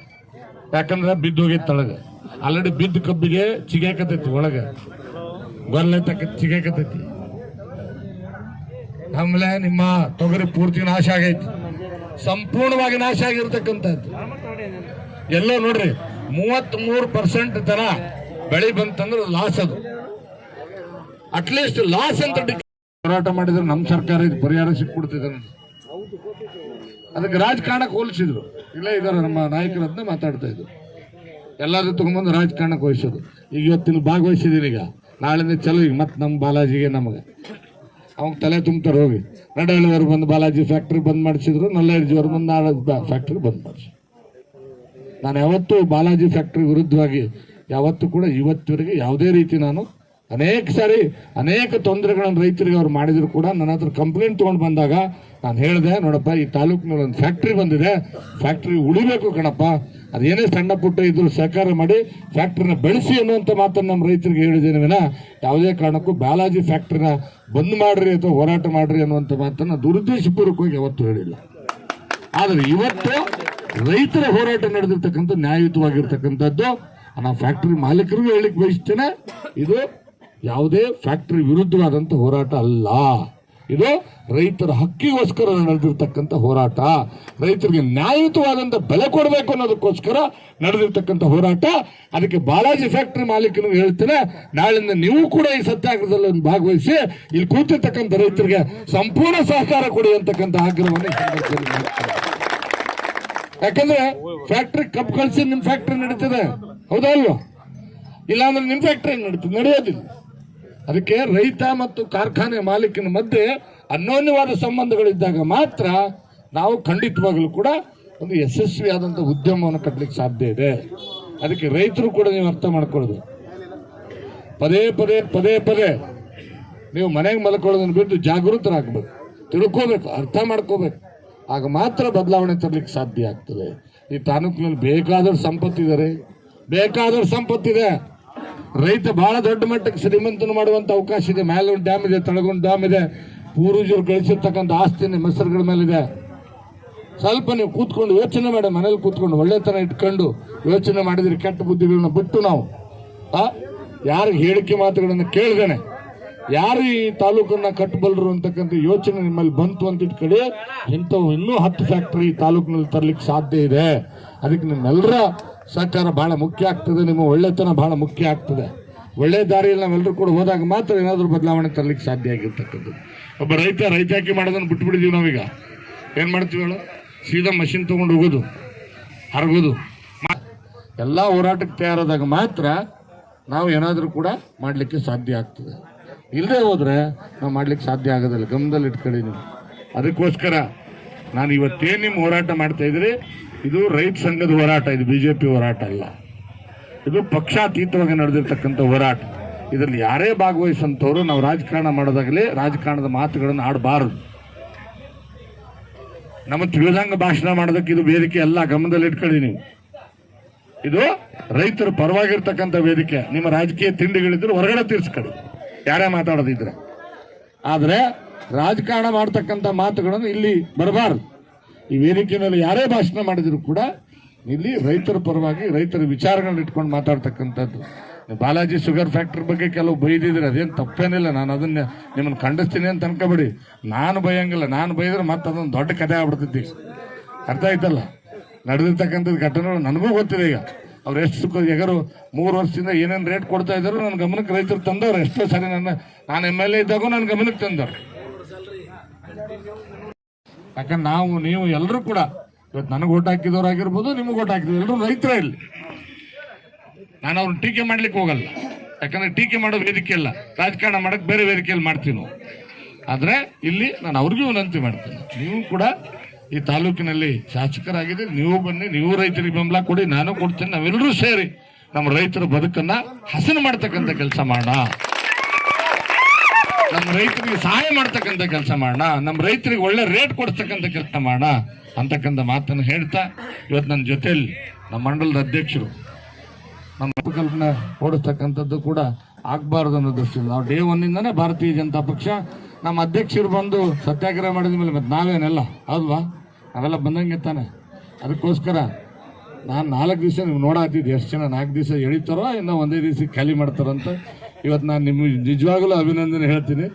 ಯಾಕಂದ್ರೆ ಬಿದ್ದು ಹೋಗೈತೆ ಒಳಗೆ ಆಲ್ರೆಡಿ ಬಿದ್ದ ಕಬ್ಬಿಗೆ ಚಿಗಾಕತೈತಿ ಒಳಗೆ. ಗೊಲ್ಲೆ ತಕ್ಕ ಚಿಗಾಕತೈತಿ ಆಮೇಲೆ ನಿಮ್ಮ ತೊಗರಿ ಪೂರ್ತಿ ನಾಶ ಆಗೈತಿ. ಸಂಪೂರ್ಣವಾಗಿ ನಾಶ ಆಗಿರ್ತಕ್ಕಂಥದ್ದು. ಎಲ್ಲ ನೋಡ್ರಿ ಮೂವತ್ತ್ ಮೂರು ಪರ್ಸೆಂಟ್ ತರ ಬೆಳೆ ಬಂತಂದ್ರೆ ಲಾಸ್ ಅದು. ಅಟ್ಲೀಸ್ಟ್ ಲಾಸ್ ಅಂತ ಹೋರಾಟ ಮಾಡಿದ್ರೆ ನಮ್ಮ ಸರ್ಕಾರ ಇದು ಪರಿಹಾರ ಸಿಕ್ಬಿಡ್ತಿದೆ ಅದಕ್ಕೆ ರಾಜಕಾರಣಕ್ಕೆ ಹೋಲಿಸಿದ್ರು. ಇಲ್ಲೇ ಇದಾರೆ ನಮ್ಮ ನಾಯಕರದನ್ನ ಮಾತಾಡ್ತಾ ಇದ್ರು. ಎಲ್ಲರೂ ತಗೊಂಬಂದು ರಾಜಕಾರಣಕ್ಕೆ ವಹಿಸೋದು ಈಗ ಇವತ್ತಿನ ಭಾಗವಹಿಸಿದೀನಿ ಈಗ ನಾಳಿಂದ ಚಲೋ ಈಗ ಮತ್ತೆ ನಮ್ಮ ಬಾಲಾಜಿಗೆ ನಮಗೆ. ಅವಾಗ ತಲೆ ತುಂಬ್ತಾರೆ, ಹೋಗಿ. ನಡೆಯಲ್ಲಿವರು ಬಂದು ಬಾಲಾಜಿ ಫ್ಯಾಕ್ಟ್ರಿ ಬಂದ್ ಮಾಡಿಸಿದ್ರು ನಲ್ಲಹಳ್ಳಿಯವರು ಬಂದು ನಾಳೆ ಫ್ಯಾಕ್ಟ್ರಿ ಬಂದ್ ಮಾಡಿಸಿ ನಾನು ಯಾವತ್ತೂ ಬಾಲಾಜಿ ಫ್ಯಾಕ್ಟ್ರಿ ವಿರುದ್ಧವಾಗಿ, ಯಾವತ್ತೂ ಕೂಡ ಇವತ್ತಿವರೆಗೆ ಯಾವುದೇ ರೀತಿ ನಾನು ಅನೇಕ ಸಾರಿ ಅನೇಕ ತೊಂದರೆಗಳನ್ನು ರೈತರಿಗೆ ಅವ್ರು ಮಾಡಿದ್ರು ಕೂಡ ನನ್ನ ಹತ್ರ ಕಂಪ್ಲೇಂಟ್ ತೊಗೊಂಡು ಬಂದಾಗ ನಾನು ಹೇಳಿದೆ, ನೋಡಪ್ಪ, ಈ ತಾಲೂಕಿನಲ್ಲಿ ಒಂದು ಫ್ಯಾಕ್ಟ್ರಿ ಬಂದಿದೆ ಫ್ಯಾಕ್ಟ್ರಿ ಉಳಿಬೇಕು ಕಣಪ್ಪ. ಅದೇನೇ ಸಣ್ಣ ಪುಟ್ಟ ಇದ್ರು ಸಹಕಾರ ಮಾಡಿ ಫ್ಯಾಕ್ಟ್ರಿನ ಬೆಳೆಸಿ ಅನ್ನುವಂಥ ಮಾತನ್ನು ನಮ್ಮ ರೈತರಿಗೆ ಹೇಳಿದ್ದೇನೆ ವಿನ ಯಾವುದೇ ಕಾರಣಕ್ಕೂ ಬಾಲಾಜಿ ಫ್ಯಾಕ್ಟ್ರಿನ ಬಂದ್ ಮಾಡ್ರಿ ಅಥವಾ ಹೋರಾಟ ಮಾಡ್ರಿ ಅನ್ನುವಂಥ ಮಾತನ್ನು ದುರುದ್ದೇಶಪೂರ್ವಕವಾಗಿ ಯಾವತ್ತೂ ಹೇಳಿಲ್ಲ. ಆದರೆ ಇವತ್ತು ರೈತರ ಹೋರಾಟ ನಡೆದಿರ್ತಕ್ಕಂಥ ನ್ಯಾಯಯುತವಾಗಿರ್ತಕ್ಕಂಥದ್ದು ನಾವು ಫ್ಯಾಕ್ಟ್ರಿ ಮಾಲೀಕರಿಗೂ ಹೇಳಿಕ್ ಬಯಸ್ತೇನೆ, ಇದು ಯಾವುದೇ ಫ್ಯಾಕ್ಟರಿ ವಿರುದ್ಧವಾದಂಥ ಹೋರಾಟ ಅಲ್ಲ. ಇದು ರೈತರ ಹಕ್ಕಿಗೋಸ್ಕರ ನಡೆದಿರ್ತಕ್ಕಂಥ ಹೋರಾಟ. ರೈತರಿಗೆ ನ್ಯಾಯಯುತವಾದಂಥ ಬೆಲೆ ಕೊಡಬೇಕು ಅನ್ನೋದಕ್ಕೋಸ್ಕರ ನಡೆದಿರ್ತಕ್ಕಂಥ ಹೋರಾಟ. ಅದಕ್ಕೆ ಬಾಲಾಜಿ ಫ್ಯಾಕ್ಟರಿ ಮಾಲೀಕನಿಗೆ ಹೇಳ್ತೇನೆ, ನಾಳಿಂದ ನೀವು ಕೂಡ ಈ ಸತ್ಯಾಗ್ರಹದಲ್ಲಿ ಭಾಗವಹಿಸಿ ಇಲ್ಲಿ ಕೂತಿರ್ತಕ್ಕಂಥ ರೈತರಿಗೆ ಸಂಪೂರ್ಣ ಸಹಕಾರ ಕೊಡಿ ಅಂತಕ್ಕಂಥ ಆಗ್ರಹವನ್ನು. ಯಾಕಂದ್ರೆ ಫ್ಯಾಕ್ಟ್ರಿ ಕಪ್ ಕಳಿಸಿ ನಿಮ್ಮ ಫ್ಯಾಕ್ಟ್ರಿ ನಡೀತದೆ. ಹೌದಾ ಅಲ್ವಾ? ಇಲ್ಲಾಂದ್ರೆ ನಿಮ್ ಫ್ಯಾಕ್ಟ್ರಿ ನಡೀತದೆ, ನಡೆಯೋದಿಲ್ಲ. ಅದಕ್ಕೆ ರೈತ ಮತ್ತು ಕಾರ್ಖಾನೆ ಮಾಲೀಕನ ಮಧ್ಯೆ ಅನ್ಯೋನ್ಯವಾದ ಸಂಬಂಧಗಳಿದ್ದಾಗ ಮಾತ್ರ ನಾವು ಖಂಡಿತವಾಗಲೂ ಕೂಡ ಒಂದು ಯಶಸ್ವಿಯಾದಂಥ ಉದ್ಯಮವನ್ನು ಕಟ್ಟಲಿಕ್ಕೆ ಸಾಧ್ಯ ಇದೆ. ಅದಕ್ಕೆ ರೈತರು ಕೂಡ ನೀವು ಅರ್ಥ ಮಾಡ್ಕೊಳ್ಳೋದು. ಪದೇ ಪದೇ ಪದೇ ಪದೇ ನೀವು ಮನೆಗೆ ಮಲ್ಕೊಳ್ಳೋದನ್ನು ಬಿಟ್ಟು ಜಾಗೃತರಾಗಬೇಕು. ತಿಳ್ಕೋಬೇಕು, ಅರ್ಥ ಮಾಡ್ಕೋಬೇಕು. ಆಗ ಮಾತ್ರ ಬದಲಾವಣೆ ತರಲಿಕ್ಕೆ ಸಾಧ್ಯ ಆಗ್ತದೆ. ಈ ತಾಲೂಕಿನಲ್ಲಿ ಬೇಕಾದಷ್ಟು ಸಂಪತ್ತಿದ್ದಾರೆ. ಬೇಕಾದವ್ರ ಸಂಪತ್ತಿದೆ. ರೈತ ಬಹಳ ದೊಡ್ಡ ಮಟ್ಟಕ್ಕೆ ಶ್ರೀಮಂತನ ಮಾಡುವಂತ ಅವಕಾಶ ಇದೆ. ಮೇಲೆ ಒಂದು ಡ್ಯಾಮ್ ಇದೆ ತಳಗೊಂದು ಡ್ಯಾಮ್ ಇದೆ. ಪೂರ್ವಜರು ಗಳಿಸಿರ್ತಕ್ಕಂಥ ಆಸ್ತಿ ನಿಮ್ಮ ಮೇಲಿದೆ. ಸ್ವಲ್ಪ ನೀವು ಕೂತ್ಕೊಂಡು ಯೋಚನೆ ಮಾಡಿ, ಮನೇಲಿ ಕೂತ್ಕೊಂಡು ಒಳ್ಳೆತನ ಇಟ್ಕೊಂಡು ಯೋಚನೆ ಮಾಡಿದ್ರೆ ಕೆಟ್ಟ ಬುದ್ಧಿಗಳನ್ನ ಬಿಟ್ಟು ನಾವು, ಆ, ಯಾರು ಹೇಳಿಕೆ ಮಾತುಗಳನ್ನು ಕೇಳ್ದೇನೆ. ಯಾರು ಈ ತಾಲೂಕನ್ನ ಕಟ್ಟಬಲ್ಲರು ಅಂತಕ್ಕಂಥ ಯೋಚನೆ ನಿಮ್ಮಲ್ಲಿ ಬಂತು ಅಂತ ಇಟ್ಕೊಳ್ಳಿ. ಇಂಥವು ಇನ್ನೂ ಹತ್ತು ಫ್ಯಾಕ್ಟ್ರಿ ಈ ತಾಲೂಕಿನಲ್ಲಿ ತರಲಿಕ್ಕೆ ಸಾಧ್ಯ ಇದೆ. ಅದಕ್ಕೆ ನಿಮ್ಮೆಲ್ಲರ ಸಹಕಾರ ಬಹಳ ಮುಖ್ಯ ಆಗ್ತದೆ, ನಿಮ್ಮ ಒಳ್ಳೆತನ ಬಹಳ ಮುಖ್ಯ ಆಗ್ತದೆ. ಒಳ್ಳೆ ದಾರಿಯಲ್ಲಿ ನಾವೆಲ್ಲರೂ ಕೂಡ ಹೋದಾಗ ಮಾತ್ರ ಏನಾದರೂ ಬದಲಾವಣೆ ತರಲಿಕ್ಕೆ ಸಾಧ್ಯ ಆಗಿರ್ತಕ್ಕಂಥದ್ದು. ಒಬ್ಬ ರೈತ ರೈತಾಕಿ ಮಾಡೋದನ್ನು ಬಿಟ್ಬಿಡಿದೀವಿ ನಾವೀಗ. ಏನು ಮಾಡ್ತೀವಿ ಹೇಳು? ಸೀದಾ ಮಷಿನ್ ತೊಗೊಂಡು ಹೋಗೋದು, ಹರಗೋದು. ಎಲ್ಲ ಹೋರಾಟಕ್ಕೆ ತಯಾರಾದಾಗ ಮಾತ್ರ ನಾವು ಏನಾದರೂ ಕೂಡ ಮಾಡಲಿಕ್ಕೆ ಸಾಧ್ಯ ಆಗ್ತದೆ. ಇಲ್ಲದೆ ಹೋದರೆ ನಾವು ಮಾಡಲಿಕ್ಕೆ ಸಾಧ್ಯ ಆಗೋದಿಲ್ಲ. ಗಮನದಲ್ಲಿ ಇಟ್ಕೊಳ್ಳಿ ನೀವು. ಅದಕ್ಕೋಸ್ಕರ ನಾನು ಇವತ್ತೇನು ನಿಮ್ಮ ಹೋರಾಟ ಮಾಡ್ತಾ ಇದ್ರಿ ಇದು ರೈತ ಸಂಘದ ಹೋರಾಟ, ಇದು ಬಿಜೆಪಿ ಹೋರಾಟ ಅಲ್ಲ. ಇದು ಪಕ್ಷಾತೀತವಾಗಿ ನಡೆದಿರ್ತಕ್ಕಂಥ ಹೋರಾಟ. ಇದರಲ್ಲಿ ಯಾರೇ ಭಾಗವಹಿಸುವಂಥವ್ರು ನಾವು ರಾಜಕಾರಣ ಮಾಡೋದಾಗಲಿ, ರಾಜಕಾರಣದ ಮಾತುಗಳನ್ನು ಆಡಬಾರದು. ನಮ್ಮ ತಿಳಿದಂಗ ಭಾಷಣ ಮಾಡೋದಕ್ಕೆ ಇದು ವೇದಿಕೆ ಎಲ್ಲ ಗಮನದಲ್ಲಿ ಇಟ್ಕೊಳ್ಳಿ ನೀವು. ಇದು ರೈತರ ಪರವಾಗಿರ್ತಕ್ಕಂಥ ವೇದಿಕೆ. ನಿಮ್ಮ ರಾಜಕೀಯ ತಿಂಡಿಗಳಿದ್ರು ಹೊರಗಡೆ ತೀರ್ಸ್ಕೊಳ್ಳಿ. ಯಾರೇ ಮಾತಾಡೋದಿದ್ರೆ. ಆದರೆ ರಾಜಕಾರಣ ಮಾಡ್ತಕ್ಕಂಥ ಮಾತುಗಳನ್ನು ಇಲ್ಲಿ ಬರಬಾರದು. ಈ ವೇದಿಕೆಯಲ್ಲಿ ಯಾರೇ ಭಾಷಣ ಮಾಡಿದ್ರು ಕೂಡ ಇಲ್ಲಿ ರೈತರ ಪರವಾಗಿ ರೈತರ ವಿಚಾರಗಳನ್ನ ಇಟ್ಕೊಂಡು ಮಾತಾಡ್ತಕ್ಕಂಥದ್ದು. ಬಾಲಾಜಿ ಶುಗರ್ ಫ್ಯಾಕ್ಟ್ರಿ ಬಗ್ಗೆ ಕೆಲವು ಬೈದಿದ್ರೆ ಅದೇನು ತಪ್ಪೇನಿಲ್ಲ, ನಾನು ಅದನ್ನ ನಿಮ್ಮನ್ನು ಖಂಡಿಸ್ತೀನಿ ಅಂತ ಅನ್ಕೋಬೇಡಿ. ನಾನು ಬೈಯಂಗಿಲ್ಲ, ನಾನು ಬೈದ್ರೆ ಮತ್ತೆ ಅದೊಂದು ದೊಡ್ಡ ಕಥೆ ಆಗ್ಬಿಡ್ತೈತಿ ಅರ್ಥ ಆಯ್ತಲ್ಲ? ನಡೆದಿರ್ತಕ್ಕಂಥದ್ದು ಘಟನೆಗಳು ನನಗೂ ಗೊತ್ತಿದೆ ಈಗ. ಅವ್ರು ಎಷ್ಟು ಸುಖ ಎಗರು ಮೂರು ವರ್ಷದಿಂದ ಏನೇನು ರೇಟ್ ಕೊಡ್ತಾ ಇದ್ದಾರೋ ನನ್ನ ಗಮನಕ್ಕೆ ರೈತರು ತಂದವ್ರು. ಎಷ್ಟೋ ಸರಿ ನನ್ನ ನಾನು ಎಂ ಎಲ್ ಎ ಇದ್ದಾಗೂ ನನ್ನ ಗಮನಕ್ಕೆ ತಂದವ್ರು. ಯಾಕಂದ್ರೆ ನಾವು, ನೀವು ಎಲ್ಲರೂ ಕೂಡ, ಇವತ್ತು ನನಗೆ ಓಟ್ ಹಾಕಿದವ್ರು ಆಗಿರ್ಬೋದು, ನಿಮಗೆ ಓಟ್ ಹಾಕಿದ್ರು ಎಲ್ಲರೂ ರೈತರ ಇಲ್ಲಿ. ನಾನು ಅವ್ರನ್ನ ಟೀಕೆ ಮಾಡ್ಲಿಕ್ಕೆ ಹೋಗಲ್ಲ. ಯಾಕಂದ್ರೆ ಟೀಕೆ ಮಾಡೋ ವೇದಿಕೆ ಅಲ್ಲ ರಾಜಕಾರಣ ಮಾಡಕ್ ಬೇರೆ ವೇದಿಕೆಯಲ್ಲಿ ಮಾಡ್ತೀವಿ ನಾವು. ಆದ್ರೆ ಇಲ್ಲಿ ನಾನು ಅವ್ರಿಗೂ ವಿನಂತಿ ಮಾಡ್ತೇನೆ. ನೀವು ಕೂಡ ಈ ತಾಲೂಕಿನಲ್ಲಿ ಶಾಸಕರಾಗಿದೆ ನೀವು ಬನ್ನಿ, ನೀವು ರೈತರಿಗೆ ಬೆಂಬಲ ಕೊಡಿ, ನಾನು ಕೊಡ್ತೇನೆ, ನಾವೆಲ್ಲರೂ ಸೇರಿ ನಮ್ಮ ರೈತರ ಬದುಕನ್ನು ಹಸನು ಮಾಡ್ತಕ್ಕಂಥ ಕೆಲಸ ಮಾಡೋಣ. ನಮ್ಮ ರೈತರಿಗೆ ಸಹಾಯ ಮಾಡ್ತಕ್ಕಂಥ ಕೆಲಸ ಮಾಡೋಣ ನಮ್ಮ ರೈತರಿಗೆ ಒಳ್ಳೆ ರೇಟ್ ಕೊಡ್ತಕ್ಕಂಥ ಕೆಲಸ ಮಾಡೋಣ ಅಂತಕ್ಕಂಥ ಮಾತನ್ನು ಹೇಳ್ತಾ, ಇವತ್ತು ನನ್ನ ಜೊತೆಯಲ್ಲಿ ನಮ್ಮ ಮಂಡಲದ ಅಧ್ಯಕ್ಷರು ನಮ್ಮ ಉಪಕಲ್ಪನೆ ಓಡಿಸ್ತಕ್ಕಂಥದ್ದು ಕೂಡ ಆಗಬಾರ್ದು ಅನ್ನೋ ದೃಷ್ಟಿಯಲ್ಲಿ ನಾವು ಡೇ ಒನ್ನಿಂದನೇ ಭಾರತೀಯ ಜನತಾ ಪಕ್ಷ, ನಮ್ಮ ಅಧ್ಯಕ್ಷರು ಬಂದು ಸತ್ಯಾಗ್ರಹ ಮಾಡಿದ ಮೇಲೆ ಮತ್ತೆ ನಾವೇನೆಲ್ಲ ಹೌದಲ್ವಾ ನಾವೆಲ್ಲ ಬಂದಂಗೆ ತಾನೆ. ಅದಕ್ಕೋಸ್ಕರ ನಾನು ನಾಲ್ಕು ದಿವಸ ನೀವು ನೋಡಾತಿದ್ದೆ, ಎಷ್ಟು ಜನ ನಾಲ್ಕು ದಿವಸ ಎಳಿತಾರೋ ಇನ್ನೂ ಒಂದೇ ದಿವಸ ಖಾಲಿ ಮಾಡ್ತಾರಂತ. ಇವತ್ತು ನಾನು ನಿಮಗೆ ನಿಜವಾಗಲೂ ಅಭಿನಂದನೆ ಹೇಳ್ತೀನಿ.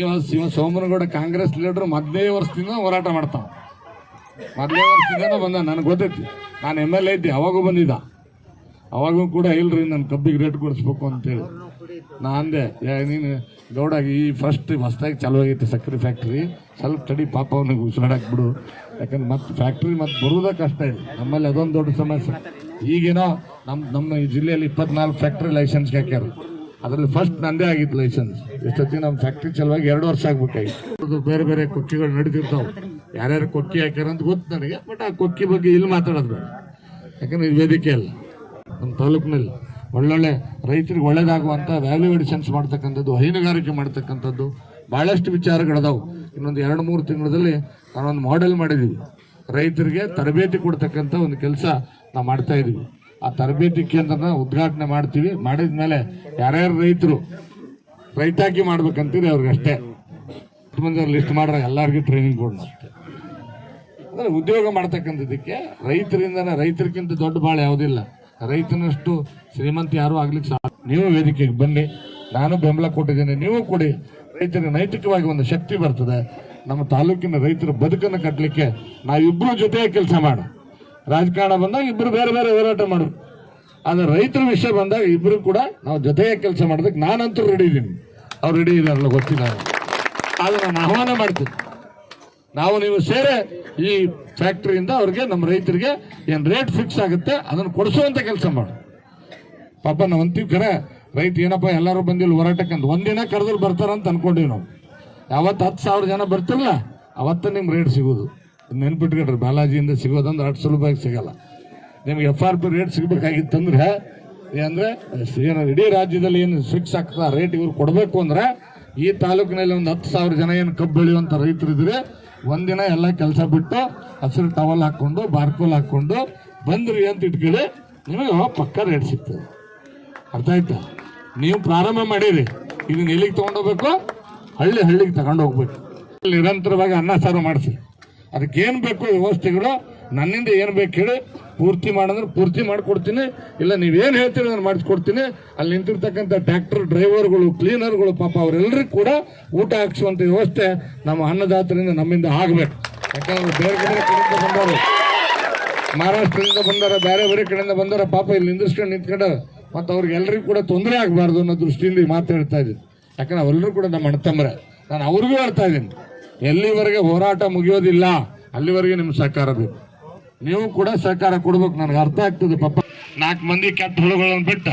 ಇವ ಶಿವ ಸೋಮನಗೌಡ ಕಾಂಗ್ರೆಸ್ ಲೀಡರ್ ಮೊದಲೇ ವರ್ಷದಿಂದ ಹೋರಾಟ ಮಾಡ್ತಾವ. ಮೊದಲೇ ವರ್ಷದಿಂದ ಬಂದ, ನನಗೆ ಗೊತ್ತೈತಿ. ನಾನು ಎಂ ಎಲ್ ಎ ಇದ್ದೆ ಅವಾಗೂ ಬಂದಿದ್ದ. ಅವಾಗೂ ಕೂಡ ಇಲ್ರಿ ನನ್ನ ಕಬ್ಬಿಗೆ ರೇಟ್ ಕೊಡಿಸ್ಬೇಕು ಅಂತೇಳಿ. ನಾ ಅಂದೆ ನೀನು ಗೌಡ ಈ ಫಸ್ಟ್ ಹೊಸ್ದಾಗಿ ಚಾಲು ಆಗೈತೆ ಸಕ್ಕರೆ ಫ್ಯಾಕ್ಟ್ರಿ ಸ್ವಲ್ಪ ತಡಿ, ಪಾಪ ಅವನಿಗೆ ಉಸಿರಾಡಕ್ಕೆ ಬಿಡು. ಯಾಕಂದ್ರೆ ಮತ್ತೆ ಫ್ಯಾಕ್ಟ್ರಿ ಮತ್ತೆ ಬರುವುದೇ ಕಷ್ಟ ಇಲ್ಲ ನಮ್ಮಲ್ಲಿ ಅದೊಂದು ದೊಡ್ಡ ಸಮಸ್ಯೆ. ಈಗೇನೋ ನಮ್ಮ ನಮ್ಮ ಈ ಜಿಲ್ಲೆಯಲ್ಲಿ ಇಪ್ಪತ್ನಾಲ್ಕು ಫ್ಯಾಕ್ಟ್ರಿ ಲೈಸೆನ್ಸ್ಗೆ ಹಾಕ್ಯಾರ. ಅದರಲ್ಲಿ ಫಸ್ಟ್ ನಂದೇ ಆಗಿತ್ತು ಲೈಸೆನ್ಸ್ ಎಷ್ಟೊತ್ತಿಗೆ ನಮ್ಮ ಫ್ಯಾಕ್ಟ್ರಿ ಸಲುವಾಗಿ ಎರಡು ವರ್ಷ ಆಗ್ಬೇಕಾಗಿತ್ತು ಬೇರೆ ಬೇರೆ ಕೊಕ್ಕಿಗಳು ನಡೆದಿರ್ತಾವೆ ಯಾರ್ಯಾರು ಕೊಕ್ಕಿ ಹಾಕ್ಯಾರ ಅಂತ ಗೊತ್ತು ನನಗೆ ಬಟ್ ಆ ಕೊಕ್ಕಿ ಬಗ್ಗೆ ಇಲ್ಲಿ ಮಾತಾಡೋದು ಬೇಡ. ಯಾಕಂದ್ರೆ ಇದು ವೇದಿಕೆ ಅಲ್ಲ. ನಮ್ಮ ತಾಲೂಕಿನಲ್ಲಿ ಒಳ್ಳೊಳ್ಳೆ ರೈತರಿಗೆ ಒಳ್ಳೇದಾಗುವಂಥ ವ್ಯಾಲ್ಯೂ ಎಡಿಷನ್ಸ್ ಮಾಡ್ತಕ್ಕಂಥದ್ದು, ಹೈನುಗಾರಿಕೆ ಮಾಡ್ತಕ್ಕಂಥದ್ದು ಭಾಳಷ್ಟು ವಿಚಾರಗಳದಾವು. ಇನ್ನೊಂದು ಎರಡು ಮೂರು ತಿಂಗಳಲ್ಲಿ ನಾನೊಂದು ಮಾಡೆಲ್ ಮಾಡಿದ್ದೀವಿ ರೈತರಿಗೆ ತರಬೇತಿ ಕೊಡ್ತಕ್ಕಂಥ ಒಂದು ಕೆಲಸ ನಾವು ಮಾಡ್ತಾ ಇದ್ದೀವಿ ಆ ತರಬೇತಿ ಕೇಂದ್ರನ ಉದ್ಘಾಟನೆ ಮಾಡ್ತೀವಿ. ಮಾಡಿದ ಮೇಲೆ ಯಾರ್ಯಾರು ರೈತರು ರೈತಾಕಿ ಮಾಡ್ಬೇಕಂತೀರಿ ಅವ್ರಿಗೆ ಅಷ್ಟೇ ಎಷ್ಟು ಲಿಸ್ಟ್ ಮಾಡ್ರೆ ಎಲ್ಲರಿಗೂ ಟ್ರೈನಿಂಗ್ ಕೊಡೋಣ ಅಂದ್ರೆ ಉದ್ಯೋಗ ಮಾಡ್ತಕ್ಕಂಥದ್ದಕ್ಕೆ ರೈತರಿಂದನೇ ರೈತರಿಗಿಂತ ದೊಡ್ಡ ಬಾಳ ಯಾವುದಿಲ್ಲ. ರೈತನಷ್ಟು ಶ್ರೀಮಂತ ಯಾರು ಆಗ್ಲಿಕ್ಕೆ ಸಾಧ್ಯ ನೀವು ವೇದಿಕೆಗೆ ಬನ್ನಿ. ನಾನು ಬೆಂಬಲ ಕೊಟ್ಟಿದ್ದೇನೆ. ನೀವು ಕೊಡಿ. ರೈತರಿಗೆ ನೈತಿಕವಾಗಿ ಒಂದು ಶಕ್ತಿ ಬರ್ತದೆ. ನಮ್ಮ ತಾಲೂಕಿನ ರೈತರ ಬದುಕನ್ನು ಕಟ್ಟಲಿಕ್ಕೆ ನಾವಿಬ್ರು ಜೊತೆ ಕೆಲಸ ಮಾಡು ರಾಜಕಾರಣ ಬಂದಾಗ ಇಬ್ಬರು ಬೇರೆ ಬೇರೆ ಹೋರಾಟ ಮಾಡು ಆದರೆ ರೈತರ ವಿಷಯ ಬಂದಾಗ ಇಬ್ಬರು ಕೂಡ ನಾವು ಜೊತೆಗೆ ಕೆಲಸ ಮಾಡೋದಕ್ಕೆ ನಾನಂತೂ ರೆಡಿ ಇದ್ದೀನಿ. ಅವ್ರು ರೆಡಿ ಇದಾರಲ್ಲ ಗೊತ್ತಿಲ್ಲ ಆದರೆ ನಾನು ಆಹ್ವಾನ ಮಾಡ್ತೀನಿ. ನಾವು ನೀವು ಸೇರೆ ಈ ಫ್ಯಾಕ್ಟ್ರಿಯಿಂದ ಅವ್ರಿಗೆ ನಮ್ಮ ರೈತರಿಗೆ ಏನು ರೇಟ್ ಫಿಕ್ಸ್ ಆಗುತ್ತೆ ಅದನ್ನು ಕೊಡಿಸುವಂತ ಕೆಲಸ ಮಾಡು. ಪಾಪ ನಾವು ಅಂತೀವಿ ಕರೆ ರೈತ ಏನಪ್ಪ ಎಲ್ಲರೂ ಬಂದಿಲ್ಲ ಹೋರಾಟಕ್ಕೆ ಅಂತ. ಒಂದಿನ ಕರೆದ್ರು ಬರ್ತಾರಂತ ಅನ್ಕೊಂಡಿವಿ ನಾವು. ಯಾವತ್ತು ಹತ್ತು ಸಾವಿರ ಜನ ಬರ್ತಿರಲ್ಲ, ಅವತ್ತ ನಿಮ್ಗೆ ರೇಟ್ ಸಿಗೋದು. ನೆನ್ಪಿಟ್ಕೊಡ್ರಿ ಬಾಲಾಜಿಯಿಂದ ಸಿಗೋದಂದ್ರೆ ಅಷ್ಟು ಸುಲಭವಾಗಿ ಸಿಗಲ್ಲ. ನಿಮ್ಗೆ ಎಫ್ ಆರ್ ಪಿ ರೇಟ್ ಸಿಗ್ಬೇಕಾಗಿತ್ತಂದ್ರೆ ಏನಂದ್ರೆ ಏನು ಇಡೀ ರಾಜ್ಯದಲ್ಲಿ ಏನು ಫಿಕ್ಸ್ ಆಗ್ತದ ರೇಟ್ ಇವ್ರು ಕೊಡಬೇಕು ಅಂದ್ರೆ, ಈ ತಾಲೂಕಿನಲ್ಲಿ ಒಂದು ಹತ್ತು ಸಾವಿರ ಜನ ಏನು ಕಬ್ಬು ಬೆಳೆಯುವಂಥ ರೈತರು ಇದ್ರೆ ಒಂದಿನ ಎಲ್ಲ ಕೆಲಸ ಬಿಟ್ಟು ಹಸಿರು ಟವಲ್ ಹಾಕೊಂಡು ಬಾರ್ಕೋಲ್ ಹಾಕೊಂಡು ಬಂದ್ರಿ ಅಂತ ಇಟ್ಕೊಳ್ಳಿ, ನಿಮಗೆ ಪಕ್ಕ ರೇಟ್ ಸಿಗ್ತದೆ. ಅರ್ಥ ಆಯ್ತಾ? ನೀವು ಪ್ರಾರಂಭ ಮಾಡಿರಿ, ಇದನ್ನ ಎಲ್ಲಿಗೆ ತಗೊಂಡೋಗ್ಬೇಕು? ಹಳ್ಳಿ ಹಳ್ಳಿಗೆ ತಗೊಂಡು ಹೋಗ್ಬೇಕು ನಿರಂತರವಾಗಿ ಅನ್ನ ಸಾರು ಮಾಡಿಸಿ. ಅದಕ್ಕೆ ಏನು ಬೇಕು ವ್ಯವಸ್ಥೆಗಳು? ನನ್ನಿಂದ ಏನು ಬೇಕು ಹೇಳಿ ಪೂರ್ತಿ ಮಾಡಿದ್ರೆ ಪೂರ್ತಿ ಮಾಡಿಕೊಡ್ತೀನಿ. ಇಲ್ಲ, ನೀವೇನು ಹೇಳ್ತೀರಿ ನಾನು ಮಾಡಿಸ್ಕೊಡ್ತೀನಿ. ಅಲ್ಲಿ ನಿಂತಿರ್ತಕ್ಕಂಥ ಟ್ರ್ಯಾಕ್ಟರ್ ಡ್ರೈವರ್ಗಳು, ಕ್ಲೀನರ್ಗಳು ಪಾಪ ಅವರೆಲ್ಲರಿಗೂ ಕೂಡ ಊಟ ಹಾಕ್ಸುವಂಥ ವ್ಯವಸ್ಥೆ ನಮ್ಮ ಅನ್ನದಾತರಿಂದ ನಮ್ಮಿಂದ ಆಗಬೇಕು. ಯಾಕಂದ್ರೆ ಬೇರೆ ಬೇರೆ ಕಡೆಯಿಂದ ಬಂದವರು, ಮಹಾರಾಷ್ಟ್ರದಿಂದ ಬಂದಾರ ಬೇರೆ ಬೇರೆ ಕಡೆಯಿಂದ ಬಂದಾರ ಪಾಪ ಇಲ್ಲಿ ನಿಂದಿಸ್ಕೊಂಡು ನಿಂತ್ಕೊಂಡು ಮತ್ತು ಅವ್ರಿಗೆಲ್ಲರಿಗೂ ಕೂಡ ತೊಂದರೆ ಆಗಬಾರ್ದು ಅನ್ನೋ ದೃಷ್ಟಿಯಲ್ಲಿ ಮಾತಾಡ್ತಾ ಇದ್ದೀನಿ. ಯಾಕಂದ್ರೆ ಅವರೆಲ್ಲರೂ ಕೂಡ ನಮ್ಮ ಅಣ್ಣತಮ್ಮರೆ ನಾನು ಅವ್ರಿಗೂ ಹೇಳ್ತಾ ಇದ್ದೀನಿ. ಎಲ್ಲಿವರೆಗೆ ಹೋರಾಟ ಮುಗಿಯೋದಿಲ್ಲ, ಅಲ್ಲಿವರೆಗೆ ನಿಮ್ ಸಹಕಾರ ಬೇಕು. ನೀವು ಕೂಡ ಸಹಕಾರ ಕೊಡ್ಬೇಕು, ನನಗೆ ಅರ್ಥ ಆಗ್ತದೆ ಪಾಪ. ನಾಲ್ಕು ಮಂದಿ ಕೆಟ್ಟ ಹುಳುಗಳನ್ನು ಬಿಟ್ಟ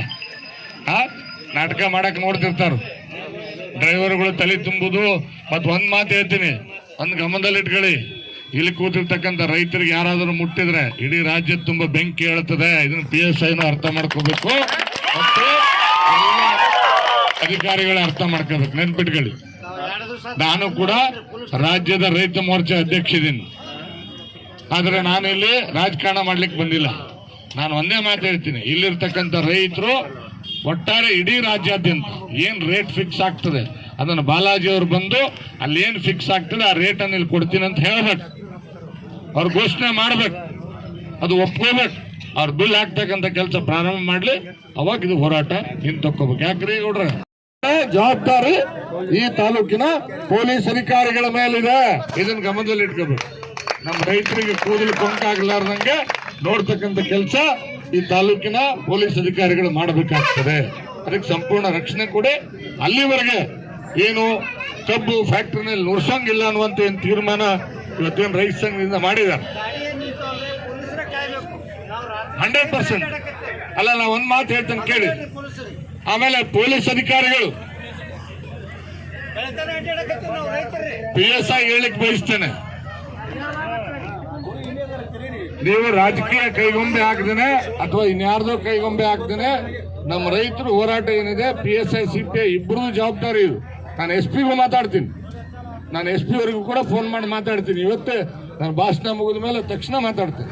ಹಾ ನಾಟಕ ಮಾಡಕ್ ನೋಡ್ತಿರ್ತಾರ. ಡ್ರೈವರ್ಗಳು ತಲೆ ತುಂಬುದು, ಮತ್ತೆ ಒಂದ್ ಮಾತು ಹೇಳ್ತೀನಿ, ಒಂದ್ ಗಮನದಲ್ಲಿ ಇಟ್ಕೊಳ್ಳಿ. ಇಲ್ಲಿ ಕೂತಿರ್ತಕ್ಕಂಥ ರೈತರಿಗೆ ಯಾರಾದರೂ ಮುಟ್ಟಿದ್ರೆ, ಇಡೀ ರಾಜ್ಯ ತುಂಬಾ ಬೆಂಕಿ ಹೇಳ್ತದೆ ಇದನ್ನ ಪಿ ಎಸ್ ಐನು ಅರ್ಥ ಮಾಡ್ಕೋಬೇಕು. ಅಧಿಕಾರಿಗಳ ಅರ್ಥ ಮಾಡ್ಕೋಬೇಕು. ನೆನ್ಪಿಟ್ಕೊಳ್ಳಿ. ನಾನು ಕೂಡ ರಾಜ್ಯದ ರೈತ ಮೋರ್ಚಾ ಅಧ್ಯಕ್ಷ ಆದರೆ ಆದ್ರೆ ನಾನು ಇಲ್ಲಿ ರಾಜಕಾರಣ ಮಾಡ್ಲಿಕ್ಕೆ ಬಂದಿಲ್ಲ. ನಾನು ಒಂದೇ ಮಾತು ಹೇಳ್ತೀನಿ. ಇಲ್ಲಿರ್ತಕ್ಕಂಥ ರೈತರು ಒಟ್ಟಾರೆ ಇಡೀ ರಾಜ್ಯಾದ್ಯಂತ ಏನ್ ರೇಟ್ ಫಿಕ್ಸ್ ಆಗ್ತದೆ ಅದನ್ನು ಬಾಲಾಜಿ ಅವರು ಬಂದು ಅಲ್ಲಿ ಏನ್ ಫಿಕ್ಸ್ ಆಗ್ತದೆ ಆ ರೇಟ್ ಅನ್ನು ಇಲ್ಲಿ ಕೊಡ್ತೀನಿ ಅಂತ ಹೇಳ್ಬೇಕು. ಅವ್ರು ಘೋಷಣೆ ಮಾಡ್ಬೇಕು. ಅದು ಒಪ್ಕೋಬೇಕು. ಅವ್ರ ಬಿಲ್ ಹಾಕ್ತಕ್ಕಂಥ ಕೆಲಸ ಪ್ರಾರಂಭ ಮಾಡ್ಲಿ. ಅವಾಗ ಇದು ಹೋರಾಟ ಹಿಂದ್ ತಕ್ಕೋಬೇಕು. ಯಾಕ್ರಿ ಗೌಡ್ರ? ಜವಾಬ್ದಾರಿ ಈ ತಾಲೂಕಿನ ಪೊಲೀಸ್ ಅಧಿಕಾರಿಗಳ ಮೇಲಿದೆ. ಇದನ್ನ ಗಮನದಲ್ಲಿ ಇಟ್ಕೋಬೇಕು. ನಮ್ಮ ರೈತರಿಗೆ ಕೂದಲು ಕೊಂಕಾಗಲಾರ್ದಂಗೆ ನೋಡ್ತಕ್ಕಂಥ ಕೆಲಸ ಈ ತಾಲೂಕಿನ ಪೊಲೀಸ್ ಅಧಿಕಾರಿಗಳು ಮಾಡಬೇಕಾಗ್ತದೆ. ಅದಕ್ಕೆ ಸಂಪೂರ್ಣ ರಕ್ಷಣೆ ಕೊಡಿ. ಅಲ್ಲಿವರೆಗೆ ಏನು ಕಬ್ಬು ಫ್ಯಾಕ್ಟ್ರಿನಲ್ಲಿ ನುಡ್ಸಂಗಿಲ್ಲ ಅನ್ನುವಂತ ಏನು ತೀರ್ಮಾನ ಇವತ್ತೇನು ರೈತ ಸಂಘದಿಂದ ಮಾಡಿದ್ದಾರೆ ಹಂಡ್ರೆಡ್ ಪರ್ಸೆಂಟ್. ಅಲ್ಲ ನಾ ಒಂದು ಮಾತು ಹೇಳ್ತೇನೆ ಕೇಳಿ. ಆಮೇಲೆ ಪೊಲೀಸ್ ಅಧಿಕಾರಿಗಳು. ಪಿ ಎಸ್ ಐ ಹೇಳಿಕ್ ಬಯಸ್ತೇನೆ. ನೀವು ರಾಜಕೀಯ ಕೈಗೊಂಬೆ ಹಾಕ್ದೇನೆ ಅಥವಾ ಇನ್ಯಾರ್ದೋ ಕೈಗೊಂಬೆ ಹಾಕ್ದೇನೆ ನಮ್ಮ ರೈತರು ಹೋರಾಟ ಏನಿದೆ, P S I, C P I ಇಬ್ಬರು ಜವಾಬ್ದಾರಿ ಇದು. ನಾನು ಎಸ್ ಪಿಗೂ ಮಾತಾಡ್ತೀನಿ. ನಾನು ಎಸ್ ಪಿ ಅವರಿಗೂ ಕೂಡ ಫೋನ್ ಮಾಡಿ ಮಾತಾಡ್ತೀನಿ. ಇವತ್ತೇ ನಾನು ಭಾಷಣ ಮುಗಿದ ಮೇಲೆ ತಕ್ಷಣ ಮಾತಾಡ್ತೀನಿ.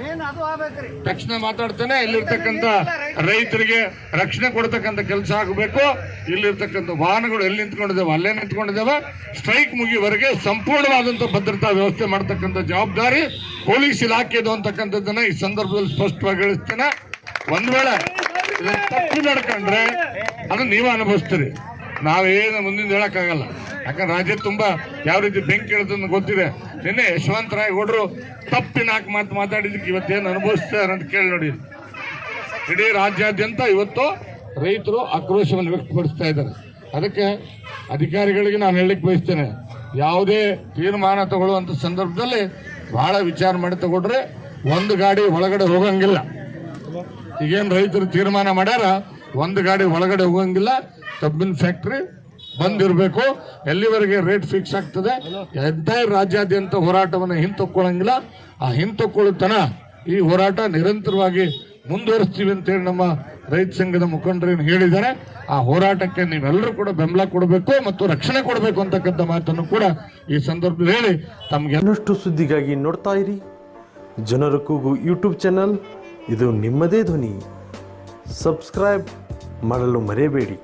ತಕ್ಷಣ ಮಾತಾಡ್ತೇನೆ ಇಲ್ಲಿರ್ತಕ್ಕಂಥ ರೈತರಿಗೆ ರಕ್ಷಣೆ ಕೊಡ್ತಕ್ಕಂಥ ಕೆಲಸ ಆಗಬೇಕು. ಇಲ್ಲಿರ್ತಕ್ಕಂಥ ವಾಹನಗಳು ಎಲ್ಲಿ ನಿಂತ್ಕೊಂಡಿದ್ದಾವೆ ಅಲ್ಲೇ ನಿಂತ್ಕೊಂಡಿದ್ದಾವೆ. ಸ್ಟ್ರೈಕ್ ಮುಗಿಯುವವರೆಗೆ ಸಂಪೂರ್ಣವಾದಂಥ ಭದ್ರತಾ ವ್ಯವಸ್ಥೆ ಮಾಡ್ತಕ್ಕಂಥ ಜವಾಬ್ದಾರಿ ಪೊಲೀಸ್ ಇಲಾಖೆದು ಅಂತಕ್ಕಂಥದ್ದನ್ನ ಈ ಸಂದರ್ಭದಲ್ಲಿ ಸ್ಪಷ್ಟವಾಗಿ ಹೇಳಿಸ್ತೇನೆ. ಒಂದ್ ವೇಳೆ ತಪ್ಪು ನಡ್ಕೊಂಡ್ರೆ ಅದನ್ನ ನೀವು ಅನುಭವಿಸ್ತೀರಿ. ನಾವೇನು ಮುಂದಿನ ಹೇಳಕ್ಕಾಗಲ್ಲ. ಯಾಕಂದ್ರೆ ರಾಜ್ಯ ತುಂಬಾ ಯಾವ ರೀತಿ ಬೆಂಕಿ ಹೇಳೋದನ್ನು ಗೊತ್ತಿದೆ. ನಿನ್ನೆ ಯಶವಂತ ರಾಯ್ ಗೌಡ್ರು ತಪ್ಪಿ ನಾಲ್ಕು ಮಾತು ಮಾತಾಡಿದಕ್ಕೆ ಇವತ್ತೇನು ಅನುಭವಿಸ್ತಾರೆ ಅಂತ ಕೇಳಿ ನೋಡಿ. ಇಡೀ ರಾಜ್ಯಾದ್ಯಂತ ಇವತ್ತು ರೈತರು ಆಕ್ರೋಶವನ್ನು ವ್ಯಕ್ತಪಡಿಸ್ತಾ ಇದ್ದಾರೆ. ಅದಕ್ಕೆ ಅಧಿಕಾರಿಗಳಿಗೆ ನಾನು ಹೇಳಲಿಕ್ಕೆ ಬಯಸ್ತೇನೆ, ಯಾವುದೇ ತೀರ್ಮಾನ ತಗೊಳ್ಳುವಂಥ ಸಂದರ್ಭದಲ್ಲಿ ಬಹಳ ವಿಚಾರ ಮಾಡಿ ತಗೊಂಡ್ರೆ ಒಂದು ಗಾಡಿ ಒಳಗಡೆ ಹೋಗಂಗಿಲ್ಲ. ಈಗೇನು ರೈತರು ತೀರ್ಮಾನ ಮಾಡ್ಯಾರ, ಒಂದು ಗಾಡಿ ಒಳಗಡೆ ಹೋಗಂಗಿಲ್ಲ ಕಬ್ಬಿನ ಫ್ಯಾಕ್ಟ್ರಿ ಬಂದಿರಬೇಕು. ಎಲ್ಲಿವರೆಗೆ ರೇಟ್ ಫಿಕ್ಸ್ ಆಗ್ತದೆ? ಎಂಟೈರ್ ರಾಜ್ಯಾದ್ಯಂತ ಹೋರಾಟವನ್ನು ಹಿಂತಕ್ಕೊಳ್ಳಂಗಿಲ್ಲ ಆ ಹಿಂತಕ್ಕೊಳ್ಳುತ್ತನ ಈ ಹೋರಾಟ ನಿರಂತರವಾಗಿ ಮುಂದುವರಿಸ್ತೀವಿ ಅಂತೇಳಿ ನಮ್ಮ ರೈತ ಸಂಘದ ಮುಖಂಡರೇನು ಹೇಳಿದ್ದಾರೆ. ಆ ಹೋರಾಟಕ್ಕೆ ನೀವೆಲ್ಲರೂ ಕೂಡ ಬೆಂಬಲ ಕೊಡಬೇಕು ಮತ್ತು ರಕ್ಷಣೆ ಕೊಡಬೇಕು ಅಂತಕ್ಕಂಥ ಮಾತನ್ನು ಕೂಡ ಈ ಸಂದರ್ಭದಲ್ಲಿ ಹೇಳಿ ತಮ್ಗೆ ಇನ್ನಷ್ಟು ಸುದ್ದಿಗಾಗಿ ನೋಡ್ತಾ ಇರಿ. ಜನರ ಕೂಗು ಯೂಟ್ಯೂಬ್ ಚಾನಲ್ ಇದು ನಿಮ್ಮದೇ ಧ್ವನಿ. ಸಬ್ಸ್ಕ್ರೈಬ್ ಮಾಡಲು ಮರೆಯಬೇಡಿ.